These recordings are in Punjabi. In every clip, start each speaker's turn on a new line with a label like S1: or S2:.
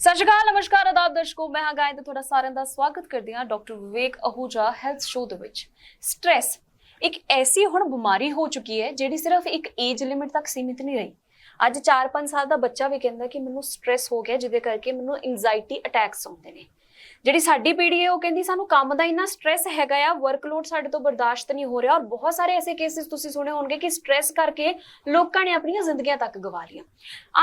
S1: ਸਤਿ ਸ਼੍ਰੀ ਅਕਾਲ, ਨਮਸਕਾਰ, ਆਦਾਬ ਦਰਸ਼ਕੋ, ਮੈਂ ਹਾਂ ਗਾਇਤ ਤੁਹਾਡਾ ਸਾਰਿਆਂ ਦਾ ਸਵਾਗਤ ਕਰਦੀ ਹਾਂ doctor Vivek Ahuja health show ਦੇ ਵਿੱਚ। ਸਟ੍ਰੈਸ ਇੱਕ ਐਸੀ ਹੁਣ ਬਿਮਾਰੀ ਹੋ ਚੁੱਕੀ ਹੈ ਜਿਹੜੀ ਸਿਰਫ ਇੱਕ ਏਜ ਲਿਮਿਟ ਤੱਕ ਸੀਮਿਤ ਨਹੀਂ ਰਹੀ। ਅੱਜ 4-5 ਸਾਲ ਦਾ ਬੱਚਾ ਵੀ ਕਹਿੰਦਾ ਕਿ ਮੈਨੂੰ ਸਟ੍ਰੈਸ ਹੋ ਗਿਆ, ਜਿਹਦੇ ਕਰਕੇ ਮੈਨੂੰ ਐਂਗਜ਼ਾਇਟੀ ਅਟੈਕਸ ਆਉਂਦੇ ਨੇ। ਜਿਹੜੀ ਸਾਡੀ ਪੀੜ੍ਹੀ ਹੈ ਉਹ ਕਹਿੰਦੀ ਸਾਨੂੰ ਕੰਮ ਦਾ ਇੰਨਾ ਸਟ੍ਰੈਸ ਹੈਗਾ ਆ ਵਰਕਲੋਡ ਸਾਡੇ ਤੋਂ ਬਰਦਾਸ਼ਤ ਨਹੀਂ ਹੋ ਰਿਹਾ ਔਰ ਬਹੁਤ ਸਾਰੇ ਐਸੇ ਕੇਸਿਸ ਤੁਸੀਂ ਸੁਣੇ ਹੋਣਗੇ ਕਿ ਸਟ੍ਰੈਸ ਕਰਕੇ ਲੋਕਾਂ ਨੇ ਆਪਣੀਆਂ ਜ਼ਿੰਦਗੀਆਂ ਤੱਕ ਗਵਾ ਲਈਆਂ।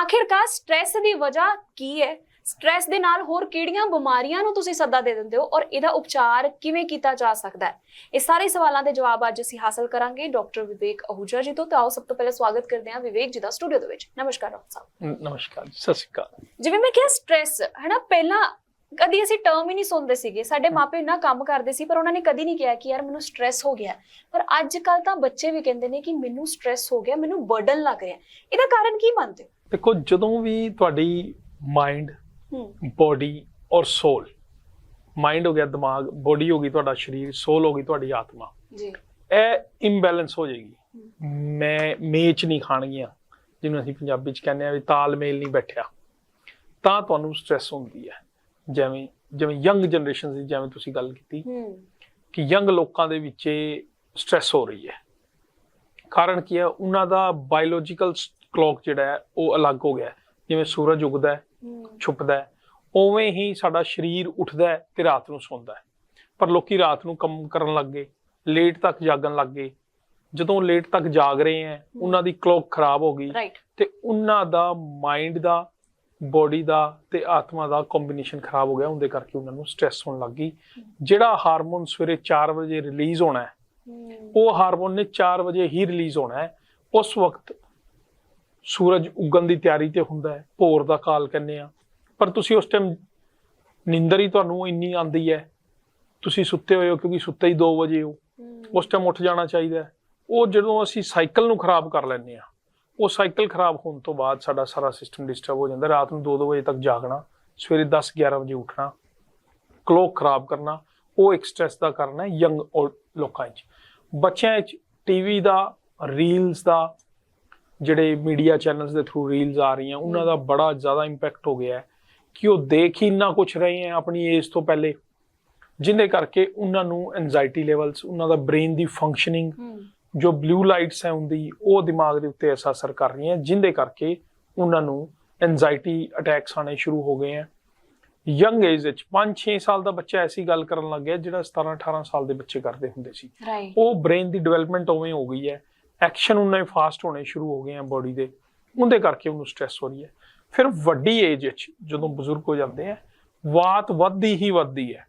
S1: ਆਖਿਰਕਾਰ ਸਟ੍ਰੈਸ ਦੀ ਵਜ੍ਹਾ ਕੀ ਹੈ? ਸਟ੍ਰੈਸ ਦੇ ਨਾਲ ਹੋਰ ਕਿਹੜੀਆਂ ਬਿਮਾਰੀਆਂ ਨੂੰ ਤੁਸੀਂ ਸੱਦਾ ਦੇ ਦਿੰਦੇ ਹੋ ਔਰ ਇਹਦਾ ਉਪਚਾਰ ਕਿਵੇਂ ਕੀਤਾ ਜਾ ਸਕਦਾ ਹੈ? ਇਹ ਸਾਰੇ ਸਵਾਲਾਂ ਦੇ ਜਵਾਬ ਅੱਜ ਅਸੀਂ ਹਾਸਲ ਕਰਾਂਗੇ। ਡਾਕਟਰ ਵਿਵੇਕ ਅਹੂਜਾ ਜੀ ਤੋਂ। ਤਾਂ ਆਓ ਸਭ ਤੋਂ ਪਹਿਲਾਂ ਸਵਾਗਤ ਕਰਦੇ ਹਾਂ ਵਿਵੇਕ ਜੀ ਦਾ ਸਟੂਡੀਓ ਦੇ ਵਿੱਚ। ਨਮਸਕਾਰ ਡਾਕਟਰ ਸਾਹਿਬ।
S2: ਨਮਸਕਾਰ ਸਤਿ ਸ਼੍ਰੀ ਅਕਾਲ।
S1: ਜਿਵੇਂ ਮੈਂ ਕਿਹਾ ਸਟ੍ਰੈਸ ਹੈਨਾ ਪਹਿਲਾਂ ਕਦੀ ਅਸੀਂ ਟਰਮ ਹੀ ਨਹੀਂ ਸੁਣਦੇ ਸੀਗੇ। ਸਾਡੇ ਮਾਪੇ ਇੰਨਾ ਕੰਮ ਕਰਦੇ ਸੀ ਪਰ ਉਹਨਾਂ ਨੇ ਕਦੀ ਨਹੀਂ ਕਿਹਾ ਕਿ ਯਾਰ ਮੈਨੂੰ ਸਟ्रेस ਹੋ ਗਿਆ। ਪਰ ਅੱਜ ਕੱਲ ਤਾਂ ਬੱਚੇ ਵੀ ਕਹਿੰਦੇ ਨੇ ਕਿ ਮੈਨੂੰ ਸਟ्रेस ਹੋ ਗਿਆ ਮੈਨੂੰ ਬਰਡਨ ਲੱਗ ਰਿਹਾ। ਇਹਦਾ ਕਾਰਨ ਕੀ ਮੰਨਦੇ ਹੋ?
S2: ਦੇਖੋ ਜਦੋਂ ਵੀ ਤੁਹਾਡੀ ਮਾਈਂਡ ਬੋਡੀ ਔਰ ਸੋਲ ਮਾਈਂਡ ਹੋ ਗਿਆ ਦਿਮਾਗ ਬੋਡੀ ਹੋ ਗਈ ਤੁਹਾਡਾ ਸਰੀਰ ਸੋਲ ਹੋ ਗਈ ਤੁਹਾਡੀ ਆਤਮਾ।
S1: ਜੀ।
S2: ਇਹ ਇੰਬੈਲੈਂਸ ਹੋ ਜਾਏਗੀ। ਮੈਂ ਮੇਚ ਨਹੀਂ ਖਾਣਗੀਆਂ ਜਿਹਨੂੰ ਅਸੀਂ ਪੰਜਾਬੀ ਚ ਕਹਿੰਦੇ ਆ ਵੀ ਤਾਲਮੇਲ ਨਹੀਂ ਬੈਠਿਆ। ਤਾਂ ਤੁਹਾਨੂੰ ਸਟ्रेस ਹੁੰਦੀ ਹੈ। ਜਿਵੇਂ ਜਿਵੇਂ ਯੰਗ ਜਨਰੇਸ਼ਨ ਦੀ ਜਿਵੇਂ ਤੁਸੀਂ ਗੱਲ ਕੀਤੀ ਕਿ ਯੰਗ ਲੋਕਾਂ ਦੇ ਵਿੱਚ ਸਟ्रेस ਹੋ ਰਹੀ ਹੈ। ਕਾਰਨ ਕੀ ਹੈ? ਉਹਨਾਂ ਦਾ ਬਾਇਓਲੋਜੀਕਲ ਕਲੌਕ ਜਿਹੜਾ ਹੈ ਉਹ ਅਲੱਗ ਹੋ ਗਿਆ ਜਿਵੇਂ ਸੂਰਜ ਉਗਦਾ ਹੈ ਛੁਪਦਾ ਹੈ। ਉਵੇਂ ਹੀ ਸਾਡਾ ਸਰੀਰ ਉੱਠਦਾ ਹੈ ਤੇ ਰਾਤ ਨੂੰ ਸੌਂਦਾ ਹੈ। ਪਰ ਲੋਕੀ ਰਾਤ ਨੂੰ ਕੰਮ ਕਰਨ ਲੱਗ ਗਏ ਲੇਟ ਤੱਕ ਜਾਗਣ ਲੱਗ ਗਏ। ਜਦੋਂ ਲੇਟ ਤੱਕ ਜਾਗ ਰਹੇ ਹੈ ਉਹਨਾਂ ਦੀ ਕਲੌਕ ਖਰਾਬ ਹੋ ਗਈ ਤੇ ਉਹਨਾਂ ਦਾ ਮਾਈਂਡ ਦਾ ਬੋਡੀ ਦਾ ਤੇ ਆਤਮਾ ਦਾ ਕੰਬੀਨੇਸ਼ਨ ਖਰਾਬ ਹੋ ਗਿਆ। ਉਹਦੇ ਕਰਕੇ ਉਹਨਾਂ ਨੂੰ ਸਟ्रेस ਹੋਣ ਲੱਗ ਗਈ। ਜਿਹੜਾ ਹਾਰਮੋਨ ਸਵੇਰੇ 4 ਵਜੇ ਰਿਲੀਜ਼ ਹੋਣਾ ਹੈ ਉਹ ਹਾਰਮੋਨ ਨੇ 4 ਵਜੇ ਹੀ ਰਿਲੀਜ਼ ਹੋਣਾ ਹੈ। ਉਸ ਵਕਤ ਸੂਰਜ ਉਗਣ ਦੀ ਤਿਆਰੀ ਤੇ ਹੁੰਦਾ ਹੈ ਭੋਰ ਦਾ ਕਾਲ ਕਹਿੰਦੇ ਆ ਪਰ ਤੁਸੀਂ ਉਸ ਟਾਈਮ ਨਿੰਦਰ ਹੀ ਤੁਹਾਨੂੰ ਇੰਨੀ ਆਂਦੀ ਹੈ ਤੁਸੀਂ ਸੁੱਤੇ ਹੋਏ ਹੋ ਕਿਉਂਕਿ ਸੁੱਤੇ ਹੀ 2 ਵਜੇ ਹੋ ਉਸ ਟਾਈਮ ਉੱਠ ਜਾਣਾ ਚਾਹੀਦਾ ਹੈ। ਉਹ ਜਦੋਂ ਅਸੀਂ ਸਾਈਕਲ ਨੂੰ ਖਰਾਬ ਕਰ ਲੈਂਦੇ ਆ ਉਹ ਸਾਈਕਲ ਖਰਾਬ ਹੋਣ ਤੋਂ ਬਾਅਦ ਸਾਡਾ ਸਾਰਾ ਸਿਸਟਮ ਡਿਸਟਰਬ ਹੋ ਜਾਂਦਾ। ਰਾਤ ਨੂੰ 2-2 ਵਜੇ ਤੱਕ ਜਾਗਣਾ ਸਵੇਰੇ 10-11 ਵਜੇ ਉੱਠਣਾ ਕਲੋਕ ਖਰਾਬ ਕਰਨਾ ਉਹ ਇੱਕ ਸਟ੍ਰੈਸ ਦਾ ਕਾਰਨ ਹੈ ਯੰਗ ਲੋਕਾਂ 'ਚ ਬੱਚਿਆਂ 'ਚ ਟੀਵੀ ਦਾ ਰੀਲਸ ਦਾ ਜਿਹੜੇ ਮੀਡੀਆ ਚੈਨਲਸ ਦੇ ਥਰੂ ਰੀਲਸ ਆ ਰਹੀਆਂ ਉਹਨਾਂ ਦਾ ਬੜਾ ਜ਼ਿਆਦਾ ਇੰਪੈਕਟ ਹੋ ਗਿਆ ਹੈ ਕਿ ਉਹ ਦੇਖ ਹੀ ਇੰਨਾ ਕੁਝ ਰਹੇ ਹੈ ਆਪਣੀ ਏਜ ਤੋਂ ਪਹਿਲੇ ਜਿੰਦੇ ਕਰਕੇ ਉਹਨਾਂ ਨੂੰ ਐਂਜ਼ਾਈਟੀ ਲੈਵਲਸ ਉਹਨਾਂ ਦਾ ਬ੍ਰੇਨ ਦੀ ਫੰਕਸ਼ਨਿੰਗ ਜੋ ਬਲੂ ਲਾਈਟਸ ਹੈ ਹੁੰਦੀ ਉਹ ਦਿਮਾਗ ਦੇ ਉੱਤੇ ਐਸਾ ਅਸਰ ਕਰ ਰਹੀਆਂ ਜਿੰਦੇ ਕਰਕੇ ਉਹਨਾਂ ਨੂੰ ਐਂਜ਼ਾਈਟੀ ਅਟੈਕਸ ਆਣੇ ਸ਼ੁਰੂ ਹੋ ਗਏ ਹੈ। ਯੰਗ ਏਜ ਵਿੱਚ 5-6 ਸਾਲ ਦਾ ਬੱਚਾ ਐਸੀ ਗੱਲ ਕਰਨ ਲੱਗ ਗਿਆ ਜਿਹੜਾ 17-18 ਸਾਲ ਦੇ ਬੱਚੇ ਕਰਦੇ ਹੁੰਦੇ ਸੀ। ਉਹ ਬ੍ਰੇਨ ਦੀ ਡਿਵੈਲਪਮੈਂਟ ਉਵੇਂ ਹੋ ਗਈ ਹੈ। ਐਕਸ਼ਨ ਉਹਨਾਂ ਫਾਸਟ ਹੋਣੇ ਸ਼ੁਰੂ ਹੋ ਗਏ ਆ ਬੋਡੀ ਦੇ, ਉਹਦੇ ਕਰਕੇ ਉਹਨੂੰ ਸਟ੍ਰੈਸ ਹੋ ਰਹੀ ਹੈ। ਫਿਰ ਵੱਡੀ ਏਜ ਵਿੱਚ ਜਦੋਂ ਬਜ਼ੁਰਗ ਹੋ ਜਾਂਦੇ ਆ, ਵਾਤ ਵੱਧਦੀ ਹੀ ਵੱਧਦੀ ਹੈ।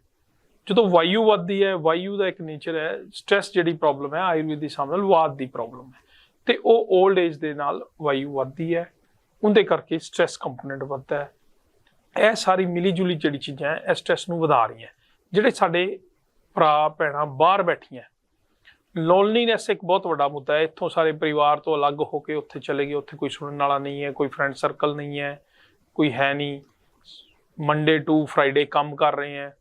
S2: ਜਦੋਂ ਵਾਯੂ ਵੱਧਦੀ ਹੈ, ਵਾਯੂ ਦਾ ਇੱਕ ਨੇਚਰ ਹੈ ਸਟ੍ਰੈਸ ਜਿਹੜੀ ਪ੍ਰੋਬਲਮ ਹੈ, ਆਯੁਰਵੇਦ ਦੇ ਹਿਸਾਬ ਨਾਲ ਵਾਤ ਦੀ ਪ੍ਰੋਬਲਮ ਹੈ। ਤੇ ਉਹ 올ਡ ਏਜ ਦੇ ਨਾਲ ਵਾਯੂ ਵੱਧਦੀ ਹੈ, ਉਹਦੇ ਕਰਕੇ ਸਟ੍ਰੈਸ ਕੰਪੋਨੈਂਟ ਵੱਧਦਾ ਹੈ। ਇਹ ਸਾਰੀ ਮਿਲੀ ਜੁਲੀ ਜਿਹੜੀ ਚੀਜ਼ਾਂ ਹੈ, ਇਹ ਸਟ੍ਰੈਸ ਨੂੰ ਵਧਾ ਰਹੀਆਂ। ਜਿਹੜੇ ਸਾਡੇ ਭਰਾ ਭੈਣਾਂ ਬਾਹਰ ਬੈਠੀਆਂ ਲੋਨਲੀਨੈਸ ਇੱਕ ਬਹੁਤ ਵੱਡਾ ਮੁੱਦਾ ਹੈ। ਇੱਥੋਂ ਸਾਰੇ ਪਰਿਵਾਰ ਤੋਂ ਅਲੱਗ ਹੋ ਕੇ ਉੱਥੇ ਚਲੇ ਗਏ। ਉੱਥੇ ਕੋਈ ਸੁਣਨ ਵਾਲਾ ਨਹੀਂ ਹੈ ਕੋਈ ਫਰੈਂਡ ਸਰਕਲ ਨਹੀਂ ਹੈ ਕੋਈ ਹੈ ਨਹੀਂ। ਮੰਡੇ ਟੂ ਫਰਾਈਡੇ ਕੰਮ ਕਰ ਰਹੇ ਹੈ।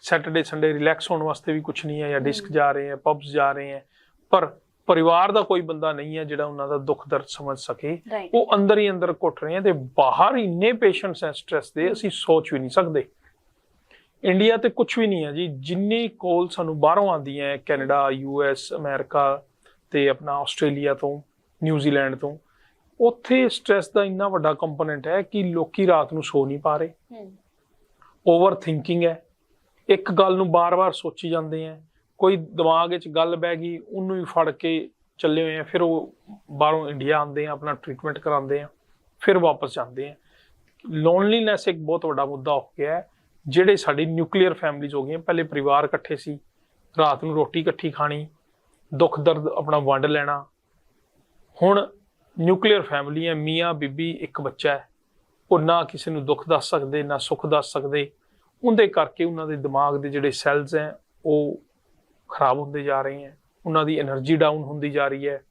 S2: ਸੈਟਰਡੇ ਸੰਡੇ ਰਿਲੈਕਸ ਹੋਣ ਵਾਸਤੇ ਵੀ ਕੁਝ ਨਹੀਂ ਹੈ ਜਾਂ ਡਿਸਕ ਜਾ ਰਹੇ ਹੈ ਪਬਸ ਜਾ ਰਹੇ ਹੈ। ਪਰ ਪਰਿਵਾਰ ਦਾ ਕੋਈ ਬੰਦਾ ਨਹੀਂ ਹੈ ਜਿਹੜਾ ਉਹਨਾਂ ਦਾ ਦੁੱਖ ਦਰਦ ਸਮਝ ਸਕੇ। ਉਹ ਅੰਦਰ ਹੀ ਅੰਦਰ ਘੁੱਟ ਰਹੇ ਆ ਤੇ ਬਾਹਰ ਇੰਨੇ ਪੇਸ਼ੈਂਟਸ ਹੈ ਸਟ੍ਰੈਸ ਦੇ ਅਸੀਂ ਸੋਚ ਵੀ ਨਹੀਂ ਸਕਦੇ। ਇੰਡੀਆ ਤੇ ਕੁਝ ਵੀ ਨਹੀਂ ਹੈ ਜੀ। ਜਿੰਨੇ ਕੋਲ ਸਾਨੂੰ ਬਾਹਰੋਂ ਆਉਂਦੀਆਂ ਹੈ ਕੈਨੇਡਾ ਯੂ ਐਸ ਅਮਰੀਕਾ ਤੇ ਆਪਣਾ ਆਸਟ੍ਰੇਲੀਆ ਤੋਂ ਨਿਊਜ਼ੀਲੈਂਡ ਤੋਂ ਉੱਥੇ ਸਟ੍ਰੈਸ ਦਾ ਇੰਨਾ ਵੱਡਾ ਕੰਪੋਨੈਂਟ ਹੈ ਕਿ ਲੋਕੀ ਰਾਤ ਨੂੰ ਸੋ ਨਹੀਂ ਪਾ ਰਹੇ।
S1: ਹੂੰ।
S2: ਓਵਰ ਥਿੰਕਿੰਗ ਹੈ। ਇੱਕ ਗੱਲ ਨੂੰ ਬਾਰ-ਬਾਰ ਸੋਚੀ ਜਾਂਦੇ ਆ ਕੋਈ ਦਿਮਾਗ ਵਿੱਚ ਗੱਲ ਬਹਿ ਗਈ ਉਹਨੂੰ ਹੀ ਫੜ ਕੇ ਚੱਲੇ ਹੋਏ ਆ ਫਿਰ ਉਹ ਬਾਹਰੋਂ ਇੰਡੀਆ ਆਉਂਦੇ ਆ ਆਪਣਾ ਟ੍ਰੀਟਮੈਂਟ ਕਰਾਉਂਦੇ ਆ ਫਿਰ ਵਾਪਸ ਜਾਂਦੇ ਆ ਲੋਨਲੀਨੈਸ ਇੱਕ ਬਹੁਤ ਵੱਡਾ ਮੁੱਦਾ ਹੋ ਗਿਆ ਹੈ। ਜਿਹੜੇ ਸਾਡੀ ਨਿਊਕਲੀਅਰ ਫੈਮਲੀਜ਼ ਹੋ ਗਈਆਂ, ਪਹਿਲੇ ਪਰਿਵਾਰ ਇਕੱਠੇ ਸੀ, ਰਾਤ ਨੂੰ ਰੋਟੀ ਇਕੱਠੀ ਖਾਣੀ, ਦੁੱਖ ਦਰਦ ਆਪਣਾ ਵੰਡ ਲੈਣਾ। ਹੁਣ ਨਿਊਕਲੀਅਰ ਫੈਮਲੀ ਹੈ, ਮੀਆਂ, ਬੀਬੀ, ਇੱਕ ਬੱਚਾ ਹੈ। ਉਹ ਨਾ ਕਿਸੇ ਨੂੰ ਦੁੱਖ ਦੱਸ ਸਕਦੇ, ਨਾ ਸੁੱਖ ਦੱਸ ਸਕਦੇ। ਉਹਦੇ ਕਰਕੇ ਉਹਨਾਂ ਦੇ ਦਿਮਾਗ ਦੇ ਜਿਹੜੇ ਸੈਲਸ ਹੈ, ਉਹ ਖਰਾਬ ਹੁੰਦੇ ਜਾ ਰਹੇ ਹੈ। ਉਹਨਾਂ ਦੀ એનર્ਜੀ ਡਾਊਨ ਹੁੰਦੀ ਜਾ ਰਹੀ ਹੈ।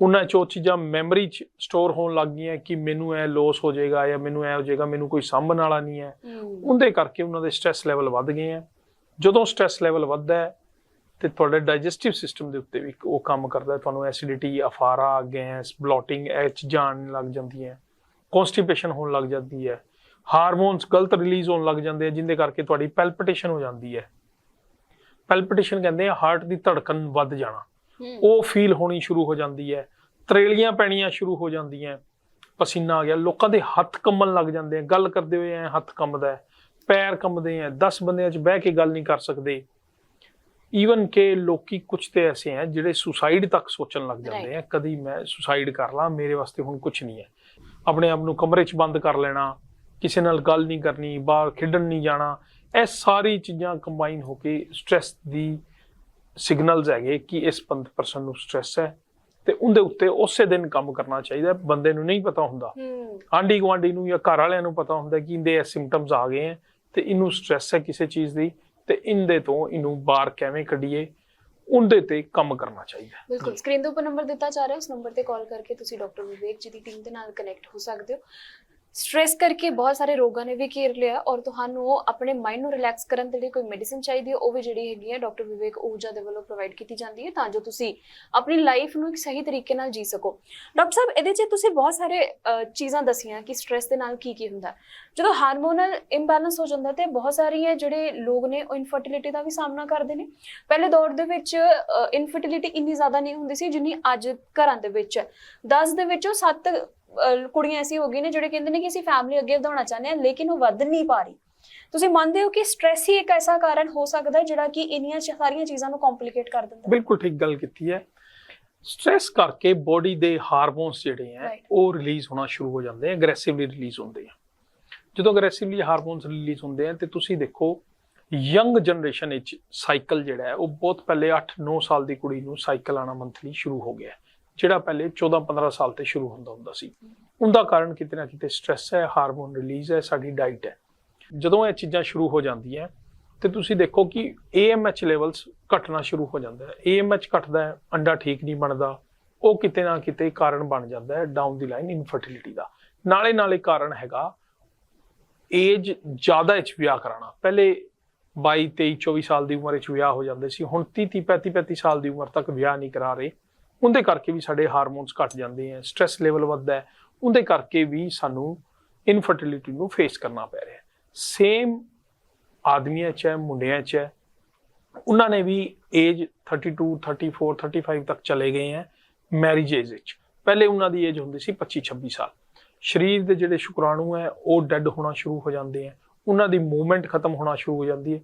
S2: ਉਹਨਾਂ ਚੋਂ ਚੀਜ਼ਾਂ ਮੈਮਰੀ ਚ ਸਟੋਰ ਹੋਣ ਲੱਗ ਗਈਆਂ ਕਿ ਮੈਨੂੰ ਇਹ ਲੋਸ ਹੋ ਜਾਏਗਾ ਜਾਂ ਮੈਨੂੰ ਇਹ ਹੋ ਜਾਏਗਾ ਮੈਨੂੰ ਕੋਈ ਸਾਂਭਣ ਵਾਲਾ ਨਹੀਂ ਹੈ। ਉਹਦੇ ਕਰਕੇ ਉਹਨਾਂ ਦੇ ਸਟ੍ਰੈਸ ਲੈਵਲ ਵੱਧ ਗਏ ਆ। ਜਦੋਂ ਸਟ੍ਰੈਸ ਲੈਵਲ ਵੱਧਦਾ ਹੈ ਤੇ ਤੁਹਾਡੇ ਡਾਈਜੈਸਟਿਵ ਸਿਸਟਮ ਦੇ ਉੱਤੇ ਵੀ ਉਹ ਕੰਮ ਕਰਦਾ ਤੁਹਾਨੂੰ ਐਸਿਡਿਟੀ ਅਫਾਰਾ ਗੈਸ ਬਲੋਟਿੰਗ ਇਹ ਚੀਜ਼ਾਂ ਆਉਣ ਲੱਗ ਜਾਂਦੀਆਂ ਕਨਸਟੀਪੇਸ਼ਨ ਹੋਣ ਲੱਗ ਜਾਂਦੀ ਹੈ। ਹਾਰਮੋਨਸ ਗਲਤ ਰਿਲੀਜ਼ ਹੋਣ ਲੱਗ ਜਾਂਦੇ ਆ ਜਿੰਦੇ ਕਰਕੇ ਤੁਹਾਡੀ ਪੈਲਪੀਟੇਸ਼ਨ ਹੋ ਜਾਂਦੀ ਹੈ। ਪੈਲਪੀਟੇਸ਼ਨ ਕਹਿੰਦੇ ਆ ਹਾਰਟ ਦੀ ਧੜਕਨ ਵੱਧ ਜਾਣਾ। ਉਹ ਫੀਲ ਹੋਣੀ ਸ਼ੁਰੂ ਹੋ ਜਾਂਦੀ ਹੈ। ਤਰੇਲੀਆਂ ਪੈਣੀਆਂ ਸ਼ੁਰੂ ਹੋ ਜਾਂਦੀਆਂ ਪਸੀਨਾ ਆ ਗਿਆ। ਲੋਕਾਂ ਦੇ ਹੱਥ ਕੰਬਣ ਲੱਗ ਜਾਂਦੇ ਆ ਗੱਲ ਕਰਦੇ ਹੋਏ ਐ ਹੱਥ ਕੰਬਦਾ ਹੈ। ਪੈਰ ਕੰਬਦੇ ਆ 10 ਬੰਦਿਆਂ 'ਚ ਬਹਿ ਕੇ ਗੱਲ ਨਹੀਂ ਕਰ ਸਕਦੇ। ਈਵਨ ਕਿ ਲੋਕੀ ਕੁਝ ਤੇ ਐਸੇ ਹੈ ਜਿਹੜੇ ਸੁਸਾਈਡ ਤੱਕ ਸੋਚਣ ਲੱਗ ਜਾਂਦੇ ਆ ਕਦੀ ਮੈਂ ਸੁਸਾਈਡ ਕਰ ਲਾਂ ਮੇਰੇ ਵਾਸਤੇ ਹੁਣ ਕੁਝ ਨਹੀਂ ਹੈ। ਆਪਣੇ ਆਪ ਨੂੰ ਕਮਰੇ 'ਚ ਬੰਦ ਕਰ ਲੈਣਾ ਕਿਸੇ ਨਾਲ ਗੱਲ ਨਹੀਂ ਕਰਨੀ ਬਾਹਰ ਖੇਡਣ ਨਹੀਂ ਜਾਣਾ ਇਹ ਸਾਰੀ ਚੀਜ਼ਾਂ ਕੰਬਾਈਨ ਹੋ ਕੇ ਸਟ੍ਰੈਸ ਦੀ ਸਿਗਨਲਸ ਹੈਗੇ ਕਿ ਇਸ ਪਰਸਨ ਨੂੰ ਸਟ੍ਰੈਸ ਹੈ ਤੇ ਉਹਦੇ ਉੱਤੇ ਉਸੇ ਦਿਨ ਕੰਮ ਕਰਨਾ ਚਾਹੀਦਾ। ਬੰਦੇ ਨੂੰ ਨਹੀਂ ਪਤਾ ਹੁੰਦਾ ਆਂਢੀ ਗੁਆਂਢੀ ਨੂੰ ਜਾਂ ਘਰ ਵਾਲਿਆਂ ਨੂੰ ਪਤਾ ਹੁੰਦਾ ਕਿ ਇਹਦੇ ਇਹ ਸਿੰਪਟਮਸ ਆ ਗਏ ਹੈ ਤੇ ਇਹਨੂੰ ਸਟ੍ਰੈਸ ਹੈ ਕਿਸੇ ਚੀਜ਼ ਦੀ ਤੇ ਇਹਦੇ ਤੋਂ ਇਹਨੂੰ ਬਾਹਰ ਕਿਵੇਂ ਕੱਢੀਏ ਉਹਦੇ ਤੇ ਕੰਮ ਕਰਨਾ ਚਾਹੀਦਾ।
S1: ਬਿਲਕੁਲ ਸਕਰੀਨ ਦੇ ਉੱਪਰ ਨੰਬਰ ਦਿੱਤਾ ਜਾ ਰਿਹਾ ਉਸ ਨੰਬਰ ਤੇ ਕਾਲ ਕਰਕੇ ਤੁਸੀਂ ਡਾਕਟਰ ਵਿਵੇਕ ਜੀ ਦੀ ਟੀਮ ਦੇ ਨਾਲ ਕਨੈਕਟ ਹੋ ਸਕਦੇ ਹੋ ਸਟ੍ਰੈਸ ਕਰਕੇ ਬਹੁਤ ਸਾਰੇ ਰੋਗਾਂ ਨੇ ਵੀ ਘੇਰ ਲਿਆ ਔਰ ਤੁਹਾਨੂੰ ਆਪਣੇ ਮਾਈਂਡ ਨੂੰ ਰਿਲੈਕਸ ਕਰਨ ਦੇ ਲਈ ਕੋਈ ਮੈਡੀਸਿਨ ਚਾਹੀਦੀ ਹੈ, ਉਹ ਵੀ ਜਿਹੜੀ ਹੈਗੀ ਹੈ ਡਾਕਟਰ ਵਿਵੇਕ ਊਰਜਾ ਦੇ ਵੱਲੋਂ ਪ੍ਰੋਵਾਈਡ ਕੀਤੀ ਜਾਂਦੀ ਹੈ ਤਾਂ ਜੋ ਤੁਸੀਂ ਆਪਣੀ ਲਾਈਫ ਨੂੰ ਇੱਕ ਸਹੀ ਤਰੀਕੇ ਨਾਲ ਜੀ ਸਕੋ। ਡਾਕਟਰ ਸਾਹਿਬ, ਇਹਦੇ 'ਚ ਤੁਸੀਂ ਬਹੁਤ ਸਾਰੇ ਚੀਜ਼ਾਂ ਦਸੀਆਂ ਕਿ ਸਟ੍ਰੈਸ ਦੇ ਨਾਲ ਕੀ ਕੀ ਹੁੰਦਾ। ਜਦੋਂ ਹਾਰਮੋਨਲ ਇੰਬੈਲੈਂਸ ਹੋ ਜਾਂਦਾ ਤੇ ਬਹੁਤ ਸਾਰੀਆਂ ਜਿਹੜੇ ਲੋਕ ਨੇ ਉਹ ਇਨਫਰਟੀਲਿਟੀ ਦਾ ਵੀ ਸਾਹਮਣਾ ਕਰਦੇ ਨੇ। ਪਹਿਲੇ ਦੌਰ ਦੇ ਵਿੱਚ ਇਨਫਰਟੀਲਿਟੀ ਇੰਨੀ ਜ਼ਿਆਦਾ ਨਹੀਂ ਹੁੰਦੀ ਸੀ ਜਿੰਨੀ ਅੱਜ ਘਰਾਂ ਦੇ ਵਿੱਚ। ਹੈ 10 ਦੇ ਵਿੱਚੋਂ 7 ਕੁੜੀਆਂ ਐਸੀ ਹੋ ਗਈਆਂ ਨੇ ਜਿਹੜੇ ਕਹਿੰਦੇ ਨੇ ਕਿ ਅਸੀਂ ਫੈਮਿਲੀ ਅੱਗੇ ਵਧਾਉਣਾ ਚਾਹੁੰਦੇ ਹਾਂ ਲੇਕਿਨ ਉਹ ਵੱਧ ਨਹੀਂ ਪਾ ਰਹੀ। ਤੁਸੀਂ ਮੰਨਦੇ ਹੋ ਕਿ ਸਟ੍ਰੈਸ ਹੀ ਇੱਕ ਐਸਾ ਕਾਰਨ ਹੋ ਸਕਦਾ ਹੈ ਜਿਹੜਾ ਕਿ ਇੰਨੀਆਂ ਸਾਰੀਆਂ ਚੀਜ਼ਾਂ ਨੂੰ ਕੰਪਲਿਕੇਟ ਕਰ ਦਿੰਦਾ ਹੈ?
S2: ਬਿਲਕੁਲ ਠੀਕ ਗੱਲ ਕੀਤੀ ਹੈ। ਸਟ੍ਰੈਸ ਕਰਕੇ ਬੋਡੀ ਦੇ ਹਾਰਮੋਨਸ ਜਿਹੜੇ
S1: Right.
S2: ਉਹ ਰਿਲੀਜ਼ ਹੋਣਾ ਸ਼ੁਰੂ ਹੋ ਜਾਂਦੇ ਆ ਐਗਰੈਸਿਵਲੀ ਰਿਲੀਜ਼ ਹੁੰਦੇ ਆ ਜਦੋਂ ਐਗਰੈਸਿਵਲੀ ਹਾਰਮੋਨਸ ਰਿਲੀਜ਼ ਹੁੰਦੇ ਆ ਤੇ ਤੁਸੀਂ ਦੇਖੋ ਯੰਗ ਜਨਰੇਸ਼ਨ ਵਿੱਚ ਸਾਈਕਲ ਜਿਹੜਾ ਹੈ ਉਹ ਬਹੁਤ ਪਹਿਲੇ 8-9 ਸਾਲ ਦੀ ਕੁੜੀ ਨੂੰ ਸਾਈਕਲ ਆਣਾ ਮੰਥਲੀ ਸ਼ੁਰੂ ਹੋ ਗਿਆ ਜਿਹੜਾ ਪਹਿਲੇ 14-15 ਸਾਲ ਤੇ ਸ਼ੁਰੂ ਹੁੰਦਾ ਹੁੰਦਾ ਸੀ। ਉਹਦਾ ਕਾਰਨ ਕਿਤੇ ਨਾ ਕਿਤੇ ਸਟ੍ਰੈਸ ਹੈ ਹਾਰਮੋਨ ਰਿਲੀਜ਼ ਹੈ, ਸਾਡੀ ਡਾਈਟ ਹੈ। ਜਦੋਂ ਇਹ ਚੀਜ਼ਾਂ ਸ਼ੁਰੂ ਹੋ ਜਾਂਦੀਆਂ ਤੇ ਤੁਸੀਂ ਦੇਖੋ ਕਿ AMH ਲੈਵਲਸ ਘਟਣਾ ਸ਼ੁਰੂ ਹੋ ਜਾਂਦਾ ਹੈ। AMH ਘਟਦਾ ਹੈ, ਅੰਡਾ ਠੀਕ ਨਹੀਂ ਬਣਦਾ, ਉਹ ਕਿਤੇ ਨਾ ਕਿਤੇ ਕਾਰਨ ਬਣ ਜਾਂਦਾ ਹੈ ਡਾਊਨ ਦੀ ਲਾਈਨ ਇਨਫਰਟੀਲਿਟੀ ਦਾ। ਨਾਲੇ ਨਾਲੇ ਕਾਰਨ ਹੈਗਾ ਏਜ ਜ਼ਿਆਦਾ 'ਚ ਵਿਆਹ ਕਰਾਣਾ ਪਹਿਲੇ 22 23 24 ਸਾਲ ਦੀ ਉਮਰ ਵਿੱਚ ਵਿਆਹ ਹੋ ਜਾਂਦੇ ਸੀ, ਹੁਣ 30 30 35 35 ਸਾਲ ਦੀ ਉਮਰ ਤੱਕ ਵਿਆਹ ਨਹੀਂ ਕਰਾ ਰਹੇ। ਉਹਦੇ ਕਰਕੇ ਵੀ ਸਾਡੇ ਹਾਰਮੋਨਸ ਘਟ ਜਾਂਦੇ ਆ ਸਟ੍ਰੈਸ ਲੈਵਲ ਵੱਧਦਾ ਹੈ, ਉਹਦੇ ਕਰਕੇ ਵੀ ਸਾਨੂੰ ਇਨਫਰਟੀਲਿਟੀ ਨੂੰ ਫੇਸ ਕਰਨਾ ਪੈ ਰਿਹਾ ਸੇਮ ਆਦਮੀਆਂ 'ਚ ਹੈ, ਮੁੰਡਿਆਂ 'ਚ ਹੈ, ਉਹਨਾਂ ਨੇ ਵੀ ਏਜ 32 34 35 ਤੱਕ ਚਲੇ ਗਏ ਹੈ ਮੈਰਿਜ ਏਜ ਵਿੱਚ। ਪਹਿਲੇ ਉਹਨਾਂ ਦੀ ਏਜ ਹੁੰਦੀ ਸੀ 25 26 ਸਾਲ। ਸਰੀਰ ਦੇ ਜਿਹੜੇ ਸ਼ੁਕਰਾਣੂ ਹੈ, ਉਹ ਡੈੱਡ ਹੋਣਾ ਸ਼ੁਰੂ ਹੋ ਜਾਂਦੇ ਆ। ਉਹਨਾਂ ਦੀ ਮੂਵਮੈਂਟ ਖਤਮ ਹੋਣਾ ਸ਼ੁਰੂ ਹੋ ਜਾਂਦੀ ਹੈ।